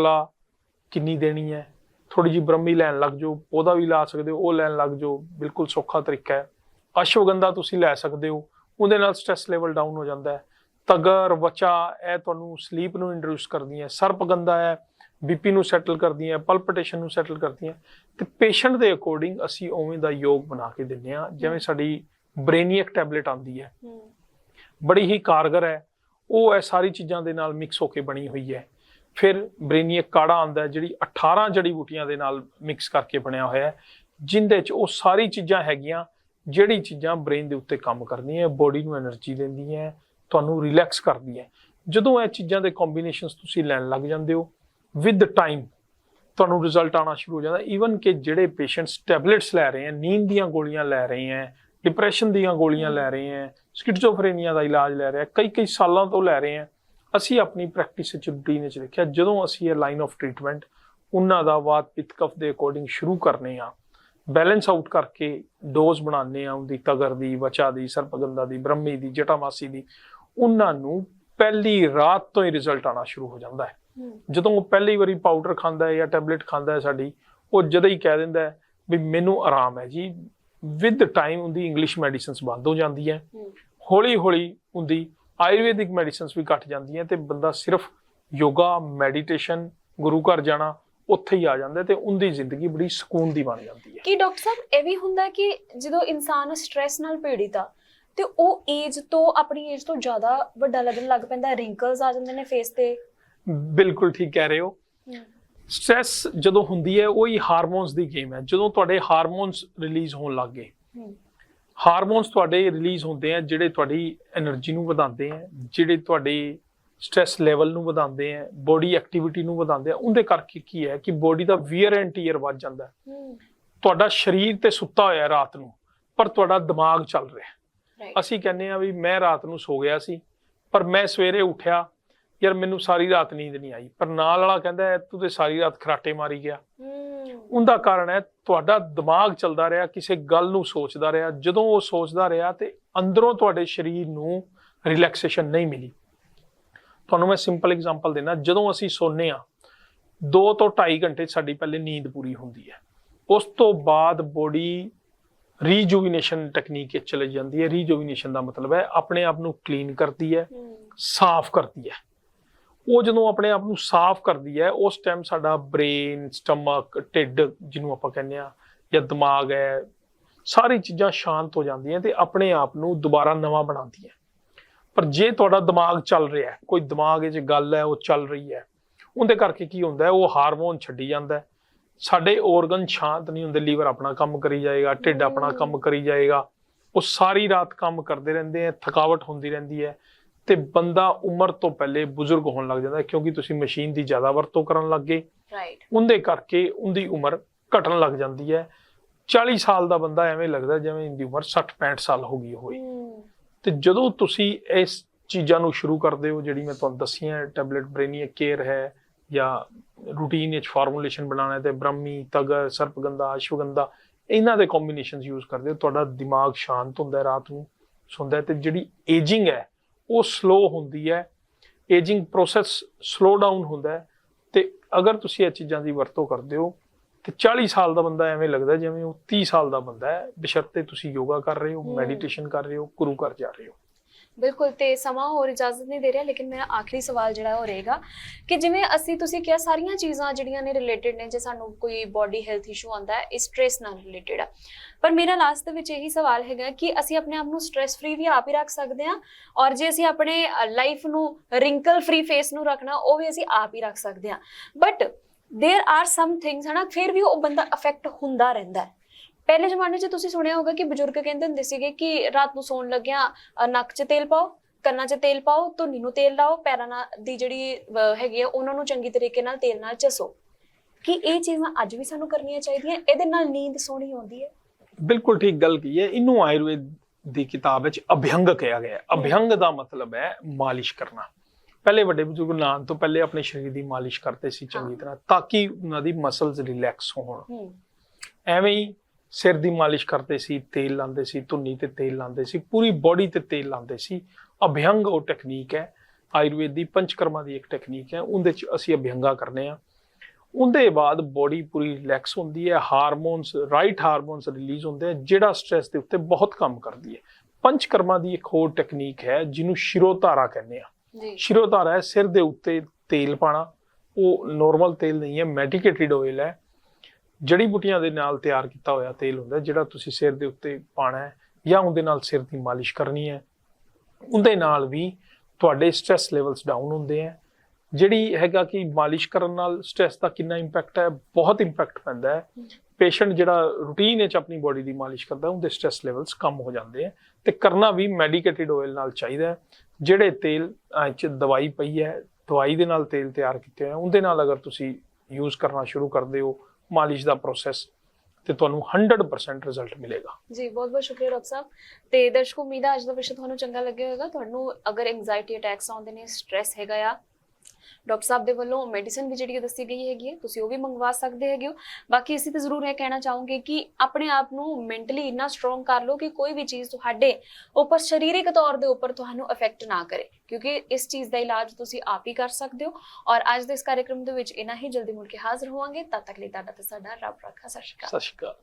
S2: ਕਿੰਨੀ ਦੇਣੀ ਹੈ? ਥੋੜੀ ਜੀ ਬ੍ਰਹਮੀ ਲੈਣ ਲੱਗ ਜਾਓ, ਉਹਦਾ ਵੀ ਲਾ ਸਕਦੇ ਹੋ, ਉਹ ਲੈਣ ਲੱਗ ਜਾਓ, ਬਿਲਕੁਲ ਸੌਖਾ ਤਰੀਕਾ ਹੈ। ਅਸ਼ਵਗੰਧਾ ਤੁਸੀਂ ਲੈ ਸਕਦੇ ਹੋ ਉਹਦੇ ਨਾਲ ਸਟ੍ਰੈਸ ਲੈਵਲ ਡਾਊਨ ਹੋ ਜਾਂਦਾ ਹੈ। ਤਗਰ ਵਚਾ ਇਹ ਤੁਹਾਨੂੰ ਸਲੀਪ ਨੂੰ ਇੰਟਰੋਡਿਊਸ ਕਰਦੀਆਂ ਸਰਪਗੰਧਾ ਹੈ ਬੀਪੀ ਨੂੰ ਸੈਟਲ ਕਰਦੀਆਂ ਪਲਪੀਟੇਸ਼ਨ ਨੂੰ ਸੈਟਲ ਕਰਦੀਆਂ ਤੇ ਪੇਸ਼ੈਂਟ ਦੇ ਅਕੋਰਡਿੰਗ ਅਸੀਂ ਉਵੇਂ ਦਾ ਯੋਗ ਬਣਾ ਕੇ ਦਿੰਦੇ ਹਾਂ ਜਿਵੇਂ ਸਾਡੀ ਬ੍ਰੇਨੀਅਕ ਟੈਬਲੇਟ ਆਉਂਦੀ ਹੈ।
S1: ਹੂੰ।
S2: ਬੜੀ ਹੀ ਕਾਰਗਰ ਹੈ। ਉਹ ਇਹ ਸਾਰੀ ਚੀਜ਼ਾਂ ਦੇ ਨਾਲ ਮਿਕਸ ਹੋ ਕੇ ਬਣੀ ਹੋਈ ਹੈ। ਫਿਰ ਬ੍ਰੇਨੀਅਕ ਕਾੜਾ ਆਉਂਦਾ ਹੈ ਜਿਹੜੀ 18 ਜੜੀ ਬੂਟੀਆਂ ਦੇ ਨਾਲ ਮਿਕਸ ਕਰਕੇ ਬਣਿਆ ਹੋਇਆ ਹੈ ਜਿੰਦੇ ਚ ਉਹ ਸਾਰੀ ਚੀਜ਼ਾਂ ਹੈਗੀਆਂ। ਜਿਹੜੀ ਚੀਜ਼ਾਂ ਬ੍ਰੇਨ ਦੇ ਉੱਤੇ ਕੰਮ ਕਰਦੀਆਂ ਬੋਡੀ ਨੂੰ એનર્ਜੀ ਦਿੰਦੀਆਂ ਤੁਹਾਨੂੰ ਰਿਲੈਕਸ ਕਰਦੀਆਂ ਜਦੋਂ ਇਹ ਚੀਜ਼ਾਂ ਦੇ ਕੰਬੀਨੇਸ਼ਨਸ ਤੁਸੀਂ ਲੈਣ ਲੱਗ ਜਾਂਦੇ ਹੋ ਵਿਦ ਟਾਈਮ ਤੁਹਾਨੂੰ ਰਿਜ਼ਲਟ ਆਣਾ ਸ਼ੁਰੂ ਹੋ ਜਾਂਦਾ ਈਵਨ ਕਿ ਜਿਹੜੇ ਪੇਸ਼ੈਂਟਸ ਟੈਬਲੇਟਸ ਲੈ ਰਹੇ ਆ ਨੀਂਦ ਦੀਆਂ ਗੋਲੀਆਂ ਲੈ ਰਹੇ ਆ ਡਿਪਰੈਸ਼ਨ ਦੀਆਂ ਗੋਲੀਆਂ ਲੈ ਰਹੇ ਆ ਸਕਿਜ਼ੋਫਰੇਨੀਆ ਦਾ ਇਲਾਜ ਲੈ ਰਹੇ ਆ ਕਈ ਕਈ ਸਾਲਾਂ ਤੋਂ ਲੈ ਰਹੇ ਆ ਅਸੀਂ ਆਪਣੀ ਪ੍ਰੈਕਟਿਸ ਵਿੱਚ ਰੂਟੀਨ ਵਿੱਚ ਦੇਖਿਆ ਜਦੋਂ ਅਸੀਂ ਇਹ ਲਾਈਨ ਆਫ ਟ੍ਰੀਟਮੈਂਟ ਉਹਨਾਂ ਦਾ ਵਾਤ ਪਿਤਕਫ ਦੇ ਅਕੋਰਡਿੰਗ ਸ਼ੁਰੂ ਕਰਨੇ ਆ ਬੈਲੈਂਸ ਆਊਟ ਕਰਕੇ ਡੋਜ਼ ਬਣਾਉਂਦੇ ਆ ਉਹਦੀ ਤਗਰ ਦੀ ਵਚਾ ਦੀ ਸਰਪਗੰਧਾ ਦੀ ਬ੍ਰਹਮੀ ਦੀ ਜਟਾਮਾਸੀ ਦੀ ਉਹਨਾਂ ਨੂੰ ਪਹਿਲੀ ਰਾਤ ਤੋਂ ਹੀ ਰਿਜ਼ਲਟ ਆਣਾ ਸ਼ੁਰੂ ਹੋ ਜਾਂਦਾ ਹੈ। ਜਦੋਂ ਉਹ ਪਹਿਲੀ ਵਾਰੀ ਪਾਊਡਰ ਖਾਂਦਾ ਹੈ ਜਾਂ ਟੈਬਲੇਟ ਖਾਂਦਾ ਹੈ ਸਾਡੀ ਉਹ ਜਦੋਂ ਹੀ ਕਹਿ ਦਿੰਦਾ ਹੈ ਵੀ ਮੈਨੂੰ ਆਰਾਮ ਹੈ ਜੀ। ਵਿਦ ਟਾਈਮ ਉਹਦੀ ਇੰਗਲਿਸ਼ ਮੈਡੀਸਿਨਸ ਬੰਦ ਹੋ ਜਾਂਦੀ ਹੂੰ। ਹੌਲੀ ਹੌਲੀ ਉਹਦੀ ਆਯੁਰਵੈਦਿਕ ਮੈਡੀਸਿਨਸ ਵੀ ਘਟ ਜਾਂਦੀਆਂ ਤੇ ਬੰਦਾ ਸਿਰਫ ਯੋਗਾ ਮੈਡੀਟੇਸ਼ਨ ਗੁਰੂ ਘਰ ਜਾਣਾ ਉੱਥੇ ਹੀ ਆ ਜਾਂਦਾ ਤੇ ਉਹਦੀ ਜ਼ਿੰਦਗੀ ਬੜੀ ਸਕੂਨ ਦੀ ਬਣ ਜਾਂਦੀ ਹੈ।
S1: ਕੀ ਡਾਕਟਰ ਸਾਹਿਬ ਇਹ ਵੀ ਹੁੰਦਾ ਕਿ ਜਦੋਂ ਇਨਸਾਨ ਸਟ्रेस ਨਾਲ ਪੀੜਿਤ ਆ ਤੇ ਉਹ ਏਜ ਤੋਂ ਆਪਣੀ ਏਜ ਤੋਂ ਜ਼ਿਆਦਾ ਵੱਡਾ ਲੱਗਣ ਲੱਗ ਪੈਂਦਾ ਰਿੰਕਲਸ ਆ ਜਾਂਦੇ ਨੇ ਫੇਸ ਤੇ।
S2: ਬਿਲਕੁਲ ਠੀਕ ਕਹਿ ਰਹੇ ਹੋ। ਸਟ्रेस ਜਦੋਂ ਹੁੰਦੀ ਹੈ ਉਹ ਹੀ ਹਾਰਮੋਨਸ ਦੀ ਗੇਮ ਹੈ। ਜਦੋਂ ਤੁਹਾਡੇ ਹਾਰਮੋਨਸ ਰਿਲੀਜ਼ ਹੋਣ ਲੱਗ ਗਏ ਹਾਰਮੋਨਸ ਤੁਹਾਡੇ ਰਿਲੀਜ਼ ਹੁੰਦੇ ਆ ਜਿਹੜੇ ਤੁਹਾਡੀ એનર્ਜੀ ਨੂੰ ਵਧਾਉਂਦੇ ਆ ਜਿਹੜੇ ਤੁਹਾਡੇ ਸਟ੍ਰੈਸ ਲੈਵਲ ਨੂੰ ਵਧਾਉਂਦੇ ਆ ਬੋਡੀ ਐਕਟੀਵਿਟੀ ਨੂੰ ਵਧਾਉਂਦੇ ਆ ਉਹਦੇ ਕਰਕੇ ਕੀ ਹੈ ਕਿ ਬੋਡੀ ਦਾ ਵੀਅਰ ਐਂਡ ਟੀਅਰ ਵੱਧ ਜਾਂਦਾ। ਤੁਹਾਡਾ ਸਰੀਰ ਤੇ ਸੁੱਤਾ ਹੋਇਆ ਰਾਤ ਨੂੰ ਪਰ ਤੁਹਾਡਾ ਦਿਮਾਗ ਚੱਲ ਰਿਹਾ। ਅਸੀਂ ਕਹਿੰਦੇ ਆ ਵੀ ਮੈਂ ਰਾਤ ਨੂੰ ਸੋ ਗਿਆ ਸੀ ਪਰ ਮੈਂ ਸਵੇਰੇ ਉੱਠਿਆ ਯਾਰ ਮੈਨੂੰ ਸਾਰੀ ਰਾਤ ਨੀਂਦ ਨਹੀਂ ਆਈ। ਪਰ ਨਾਲ ਵਾਲਾ ਕਹਿੰਦਾ ਹੈ, ਤੂੰ ਤੇ ਸਾਰੀ ਰਾਤ ਖਰਾਟੇ ਮਾਰੀ ਗਿਆ। ਉਹਦਾ ਕਾਰਨ ਹੈ ਤੁਹਾਡਾ ਦਿਮਾਗ ਚੱਲਦਾ ਰਿਹਾ ਕਿਸੇ ਗੱਲ ਨੂੰ ਸੋਚਦਾ ਰਿਹਾ। ਜਦੋਂ ਉਹ ਸੋਚਦਾ ਰਿਹਾ ਤੇ ਅੰਦਰੋਂ ਤੁਹਾਡੇ ਸਰੀਰ ਨੂੰ ਰਿਲੈਕਸੇਸ਼ਨ ਨਹੀਂ ਮਿਲੀ। ਤੁਹਾਨੂੰ ਮੈਂ ਸਿੰਪਲ ਐਗਜ਼ਾਮਪਲ ਦੇਣਾ ਜਦੋਂ ਅਸੀਂ ਸੌਂਦੇ ਆ 2 ਤੋਂ 2.5 ਘੰਟੇ ਸਾਡੀ ਪਹਿਲੇ ਨੀਂਦ ਪੂਰੀ ਹੁੰਦੀ ਹੈ। ਉਸ ਤੋਂ ਬਾਅਦ ਬੋਡੀ ਰੀਜੂਵੀਨੇਸ਼ਨ ਟੈਕਨੀਕ ਵਿੱਚ ਚਲੇ ਜਾਂਦੀ ਹੈ। ਰੀਜੂਵੀਨੇਸ਼ਨ ਦਾ ਮਤਲਬ ਹੈ ਆਪਣੇ ਆਪ ਨੂੰ ਕਲੀਨ ਕਰਦੀ ਹੈ ਸਾਫ਼ ਕਰਦੀ ਹੈ। ਉਹ ਜਦੋਂ ਆਪਣੇ ਆਪ ਨੂੰ ਸਾਫ਼ ਕਰਦੀ ਹੈ ਉਸ ਟਾਈਮ ਸਾਡਾ ਬ੍ਰੇਨ ਸਟਮਕ ਢਿੱਡ ਜਿਹਨੂੰ ਆਪਾਂ ਕਹਿੰਦੇ ਆ ਜਾਂ ਦਿਮਾਗ ਹੈ ਸਾਰੀ ਚੀਜ਼ਾਂ ਸ਼ਾਂਤ ਹੋ ਜਾਂਦੀਆਂ ਤੇ ਆਪਣੇ ਆਪ ਨੂੰ ਦੁਬਾਰਾ ਨਵਾਂ ਬਣਾਉਂਦੀਆਂ। ਪਰ ਜੇ ਤੁਹਾਡਾ ਦਿਮਾਗ ਚੱਲ ਰਿਹਾ ਹੈ ਕੋਈ ਦਿਮਾਗ ਵਿੱਚ ਗੱਲ ਹੈ ਉਹ ਚੱਲ ਰਹੀ ਹੈ ਉਹਦੇ ਕਰਕੇ ਕੀ ਹੁੰਦਾ ਹੈ ਉਹ ਹਾਰਮੋਨ ਛੱਡੀ ਜਾਂਦਾ ਹੈ। ਸਾਡੇ organ ਸ਼ਾਂਤ ਨਹੀਂ ਹੁੰਦੇ ਲੀਵਰ ਆਪਣਾ ਕੰਮ ਕਰੀ ਜਾਏਗਾ ਢਿੱਡ ਆਪਣਾ ਕੰਮ ਕਰੀ ਜਾਏਗਾ ਉਹ ਸਾਰੀ ਰਾਤ ਕੰਮ ਕਰਦੇ ਰਹਿੰਦੇ ਆ ਥਕਾਵਟ ਹੁੰਦੀ ਰਹਿੰਦੀ ਹੈ ਤੇ ਬੰਦਾ ਉਮਰ ਤੋਂ ਪਹਿਲੇ ਬਜ਼ੁਰਗ ਹੋਣ ਲੱਗ ਜਾਂਦਾ ਕਿਉਂਕਿ ਤੁਸੀਂ ਮਸ਼ੀਨ ਦੀ ਜ਼ਿਆਦਾ ਵਰਤੋਂ ਕਰਨ ਲੱਗ ਗਏ।
S1: ਰਾਈਟ
S2: ਉਹਦੇ ਕਰਕੇ ਉਹਦੀ ਉਮਰ ਘਟਣ ਲੱਗ ਜਾਂਦੀ ਹੈ। 40 ਸਾਲ ਦਾ ਬੰਦਾ ਐਵੇਂ ਲੱਗਦਾ ਜਿਵੇਂ ਇਹਦੀ ਉਮਰ 60 65 ਸਾਲ ਹੋ ਗਈ ਹੋਵੇ। ਤੇ ਜਦੋਂ ਤੁਸੀਂ ਇਸ ਚੀਜ਼ਾਂ ਨੂੰ ਸ਼ੁਰੂ ਕਰਦੇ ਹੋ, ਜਿਹੜੀ ਮੈਂ ਤੁਹਾਨੂੰ ਦੱਸੀਆਂ ਟੈਬਲੇਟ ਬ੍ਰੇਨੀਆ ਕੇਅਰ ਹੈ ਜਾਂ ਰੂਟੀਨ ਵਿੱਚ ਫਾਰਮੂਲੇਸ਼ਨ ਬਣਾਉਣਾ ਹੈ ਤੇ ਬ੍ਰਹਮੀ ਤਗਰ ਸਰਪਗੰਧਾ, ਅਸ਼ਵਗੰਧਾ, ਇਹਨਾਂ ਦੇ ਕੰਬੀਨੇਸ਼ਨਸ ਯੂਜ਼ ਕਰਦੇ ਹੋ, ਤੁਹਾਡਾ ਦਿਮਾਗ ਸ਼ਾਂਤ ਹੁੰਦਾ ਹੈ, ਰਾਤ ਨੂੰ ਸੌਂਦਾ ਹੈ ਤੇ ਜਿਹੜੀ ਏਜਿੰਗ ਹੈ, ਉਹ ਸਲੋ ਹੁੰਦੀ ਹੈ। ਏਜਿੰਗ ਪ੍ਰੋਸੈਸ ਸਲੋ ਡਾਊਨ ਹੁੰਦਾ ਹੈ ਤੇ ਅਗਰ ਤੁਸੀਂ ਇਹ ਚੀਜ਼ਾਂ ਦੀ ਵਰਤੋਂ ਕਰਦੇ ਹੋ ਤੇ 40 ਸਾਲ ਦਾ ਬੰਦਾ ਐਵੇਂ ਲੱਗਦਾ ਜਿਵੇਂ ਉਹ 30 ਸਾਲ ਦਾ ਬੰਦਾ ਹੈ। ਬਸ਼ਰਤੇ ਤੁਸੀਂ ਯੋਗਾ ਕਰ ਰਹੇ ਹੋ। ਮੈਡੀਟੇਸ਼ਨ ਕਰ ਰਹੇ ਹੋ ਗੁਰੂ ਘਰ ਜਾ ਰਹੇ ਹੋ।
S1: ਬਿਲਕੁਲ ਤੇ ਸਮਾਂ ਹੋਰ ਇਜਾਜ਼ਤ ਨਹੀਂ ਦੇ ਰਿਹਾ ਲੇਕਿਨ ਮੇਰਾ ਆਖਰੀ ਸਵਾਲ ਜਿਹੜਾ ਉਹ ਰਹੇਗਾ ਕਿ ਜਿਵੇਂ ਅਸੀਂ ਤੁਸੀਂ ਕਿਹਾ ਸਾਰੀਆਂ ਚੀਜ਼ਾਂ ਜਿਹੜੀਆਂ ਨੇ ਰਿਲੇਟਡ ਨੇ ਜੇ ਸਾਨੂੰ ਕੋਈ ਬਾਡੀ ਹੈਲਥ ਇਸ਼ੂ ਆਉਂਦਾ ਹੈ ਸਟ੍ਰੈਸ ਨਾਲ ਰਿਲੇਟਡ ਆ। ਪਰ ਮੇਰਾ ਲਾਸਟ ਦੇ ਵਿੱਚ ਇਹੀ ਸਵਾਲ ਹੈਗਾ ਕਿ ਅਸੀਂ ਆਪਣੇ ਆਪ ਨੂੰ ਸਟ੍ਰੈਸ ਫ੍ਰੀ ਵੀ ਆਪ ਹੀ ਰੱਖ ਸਕਦੇ ਹਾਂ ਔਰ ਜੇ ਅਸੀਂ ਆਪਣੇ ਲਾਈਫ ਨੂੰ ਰਿੰਕਲ ਫ੍ਰੀ ਫੇਸ ਨੂੰ ਰੱਖਣਾ ਉਹ ਵੀ ਅਸੀਂ ਆਪ ਹੀ ਰੱਖ ਸਕਦੇ ਹਾਂ। But there are sum things ਹਨਾ ਫਿਰ ਵੀ ਉਹ ਬੰਦਾ ਅਫੈਕਟ ਹੁੰਦਾ ਰਹਿੰਦਾ ਹੈ ਪਹਿਲੇ ਜ਼ਮਾਨੇ 'ਚ ਤੁਸੀਂ ਸੁਣਿਆ ਹੋਗਾ ਕਿ ਬਜ਼ੁਰਗ ਕਹਿੰਦੇ ਹੁੰਦੇ ਸੀਗੇ ਕਿ ਰਾਤ ਨੂੰ ਸੌਣ ਲੱਗਿਆ ਅ, ਨੱਕ 'ਚ ਤੇਲ ਪਾਓ ਕੰਨਾਂ 'ਚ ਤੇਲ ਪਾਓ ਧੁੰਨੀ ਨੂੰ ਤੇਲ ਲਾਓ ਪੈਰਾਂ ਨਾਲ ਦੀ ਜਿਹੜੀ ਅ, ਹੈਗੀ ਆ ਉਹਨਾਂ ਨੂੰ ਚੰਗੀ ਤਰੀਕੇ ਨਾਲ ਤੇਲ ਨਾਲ ਚਸੋ ਕਿ ਇਹ ਚੀਜ਼ਾਂ ਅੱਜ ਵੀ ਸਾਨੂੰ ਕਰਨੀਆਂ ਚਾਹੀਦੀਆਂ ਇਹਦੇ ਨਾਲ ਨੀਂਦ ਸੋਹਣੀ ਆਉਂਦੀ ਹੈ
S2: ਬਿਲਕੁਲ ਠੀਕ ਗੱਲ ਕੀ ਹੈ ਇਹਨੂੰ ਆਯੁਰਵੇਦ ਦੀ ਕਿਤਾਬ ਵਿੱਚ ਅਭਿਅੰਗ ਕਿਹਾ ਗਿਆ ਹੈ ਅਭਿਅੰਗ ਦਾ ਮਤਲਬ ਹੈ ਮਾਲਿਸ਼ ਕਰਨਾ ਪਹਿਲੇ ਵੱਡੇ ਬਜ਼ੁਰਗ ਨਾਨ ਤੋਂ ਪਹਿਲੇ ਆਪਣੇ ਸਰੀਰ ਦੀ ਮਾਲਿਸ਼ ਕਰਦੇ ਸੀ ਚੰਗੀ। ਤਰ੍ਹਾਂ ਤਾਂ ਕਿ ਉਹਨਾਂ ਦੀ ਮਸਲਸ ਰਿਲੈਕਸ ਹੋਣ। ਐਵੇਂ ਹੀ ਸਿਰ ਦੀ ਮਾਲਿਸ਼ ਕਰਦੇ ਸੀ ਤੇਲ ਲਾਉਂਦੇ ਸੀ ਧੁੰਨੀ ਤੇ ਤੇਲ ਲਾਉਂਦੇ ਸੀ ਪੂਰੀ ਬੋਡੀ ਤੇ ਤੇਲ ਲਾਉਂਦੇ ਸੀ। ਅਭਿਅੰਗ ਉਹ ਟੈਕਨੀਕ ਹੈ ਆਯੁਰਵੇਦ ਦੀ ਪੰਚਕਰਮਾ ਦੀ ਇੱਕ ਟੈਕਨੀਕ ਹੈ ਉਹਦੇ ਚ ਅਸੀਂ ਅਭਿਅੰਗਾ ਕਰਨੇ ਆ। ਉਹਦੇ ਬਾਅਦ ਬੋਡੀ ਪੂਰੀ ਰਿਲੈਕਸ ਹੁੰਦੀ ਹੈ ਹਾਰਮੋਨਸ ਰਾਈਟ ਹਾਰਮੋਨਸ ਰਿਲੀਜ਼ ਹੁੰਦੇ ਆ ਜਿਹੜਾ ਸਟ੍ਰੈਸ ਦੇ ਉੱਤੇ ਬਹੁਤ ਕੰਮ ਕਰਦੀ ਹੈ। ਪੰਚਕਰਮਾ ਦੀ ਇੱਕ ਹੋਰ ਟੈਕਨੀਕ ਹੈ ਜਿਹਨੂੰ ਸ਼ਿਰੋਧਾਰਾ ਕਹਿੰਦੇ ਆ।
S1: ਜੀ।
S2: ਸ਼ਿਰੋਧਾਰਾ ਹੈ, ਸਿਰ ਦੇ ਉੱਤੇ ਤੇਲ ਪਾਣਾ ਉਹ ਨਾਰਮਲ ਤੇਲ ਨਹੀਂ ਹੈ ਮੈਡੀਕੇਟਿਡ ਆਇਲ ਹੈ। ਜੜੀ ਬੂਟੀਆਂ ਦੇ ਨਾਲ ਤਿਆਰ ਕੀਤਾ ਹੋਇਆ ਤੇਲ ਹੁੰਦਾ, ਜਿਹੜਾ ਤੁਸੀਂ ਸਿਰ ਦੇ ਉੱਤੇ ਪਾਣਾ ਹੈ ਜਾਂ ਉਹਦੇ ਨਾਲ ਸਿਰ ਦੀ ਮਾਲਿਸ਼ ਕਰਨੀ ਹੈ। ਉਹਦੇ ਨਾਲ ਵੀ ਤੁਹਾਡੇ ਸਟ੍ਰੈਸ ਲੈਵਲਸ ਡਾਊਨ ਹੁੰਦੇ ਹੈ। ਜਿਹੜੀ ਹੈਗਾ ਕਿ ਮਾਲਿਸ਼ ਕਰਨ ਨਾਲ ਸਟ੍ਰੈਸ ਦਾ ਕਿੰਨਾ ਇੰਪੈਕਟ ਹੈ, ਬਹੁਤ ਇੰਪੈਕਟ ਪੈਂਦਾ ਹੈ। ਪੇਸ਼ੈਂਟ ਜਿਹੜਾ ਰੂਟੀਨ ਵਿੱਚ ਆਪਣੀ ਬੋਡੀ ਦੀ ਮਾਲਿਸ਼ ਕਰਦਾ ਉਹਦੇ ਸਟ੍ਰੈਸ ਲੈਵਲਸ ਕਮ ਹੋ ਜਾਂਦੇ ਹੈ ਤੇ ਕਰਨਾ ਵੀ ਮੈਡੀਕੇਟਡ ਆਇਲ ਨਾਲ ਚਾਹੀਦਾ ਹੈ ਜਿਹੜੇ ਤੇਲ ਅਹ, ਚ ਦਵਾਈ ਪਈ ਹੈ ਦਵਾਈ ਦੇ ਨਾਲ ਤੇਲ ਤਿਆਰ ਕੀਤੇ ਹੋਏ ਆ, ਉਹਦੇ ਨਾਲ ਅਗਰ ਤੁਸੀਂ ਯੂਜ਼ ਕਰਨਾ ਸ਼ੁਰੂ ਕਰਦੇ ਹੋ ਮਾਲਿਸ਼ ਦਾ ਪ੍ਰੋਸੈਸ ਤੇ ਤੁਹਾਨੂੰ 100% ਰਿਜ਼ਲਟ ਮਿਲੇਗਾ।
S1: ਜੀ ਬਹੁਤ ਬਹੁਤ ਸ਼ੁਕਰੀਆ ਡਾਕਟਰ ਸਾਹਿਬ। ਤੇ ਦਰਸ਼ਕੋ ਉਮੀਦ ਹੈ ਅੱਜ ਦਾ ਵਿਸ਼ਾ ਤੁਹਾਨੂੰ ਚੰਗਾ ਲੱਗਿਆ ਹੋਵੇਗਾ। ਤੁਹਾਨੂੰ ਅਗਰ ਐਂਜ਼ਾਈਟੀ ਅਟੈਕਸ ਆਉਂਦੇ ਨੇ ਸਟ੍ਰੈਸ ਹੈਗਾ ਆ ਡਾਕਟਰ ਸਾਹਿਬ ਦੇ ਵੱਲੋਂ ਮੈਡੀਸਿਨ ਵੀ ਜਿਹੜੀ ਦੱਸੀ ਗਈ ਹੈਗੀ ਹੈ, ਤੁਸੀਂ ਉਹ ਵੀ ਮੰਗਵਾ ਸਕਦੇ ਹੈਗੇ ਹੋ। ਬਾਕੀ ਅਸੀਂ ਤਾਂ ਜ਼ਰੂਰ ਇਹ ਕਹਿਣਾ ਚਾਹੂੰਗੇ ਕਿ ਆਪਣੇ ਆਪ ਨੂੰ ਮੈਂਟਲੀ ਇੰਨਾ ਸਟਰੋਂਗ ਕਰ ਲਓ ਕਿ ਕੋਈ ਵੀ ਚੀਜ਼ ਤੁਹਾਡੇ ਉੱਪਰ ਸਰੀਰਕ ਤੌਰ ਦੇ ਉੱਪਰ ਤੁਹਾਨੂੰ ਅਫੈਕਟ ਨਾ ਕਰੇ, ਕਿਉਂਕਿ ਇਸ ਚੀਜ਼ ਦਾ ਇਲਾਜ ਤੁਸੀਂ ਆਪ ਹੀ ਕਰ ਸਕਦੇ ਹੋ ਔਰ ਅੱਜ ਦੇ ਇਸ ਕਾਰਜਕ੍ਰਮ ਦੇ ਵਿੱਚ ਇਨਾ ਹੀ, ਜਲਦੀ ਮੁੜ ਕੇ ਹਾਜ਼ਰ ਹੋਵਾਂਗੇ। ਤਦ ਤੱਕ ਲਈ ਤੁਹਾਡਾ ਤੇ ਸਾਡਾ ਰੱਬ ਰੱਖਾ।
S2: ਸਤਿ ਸ਼੍ਰੀ ਅਕਾਲ।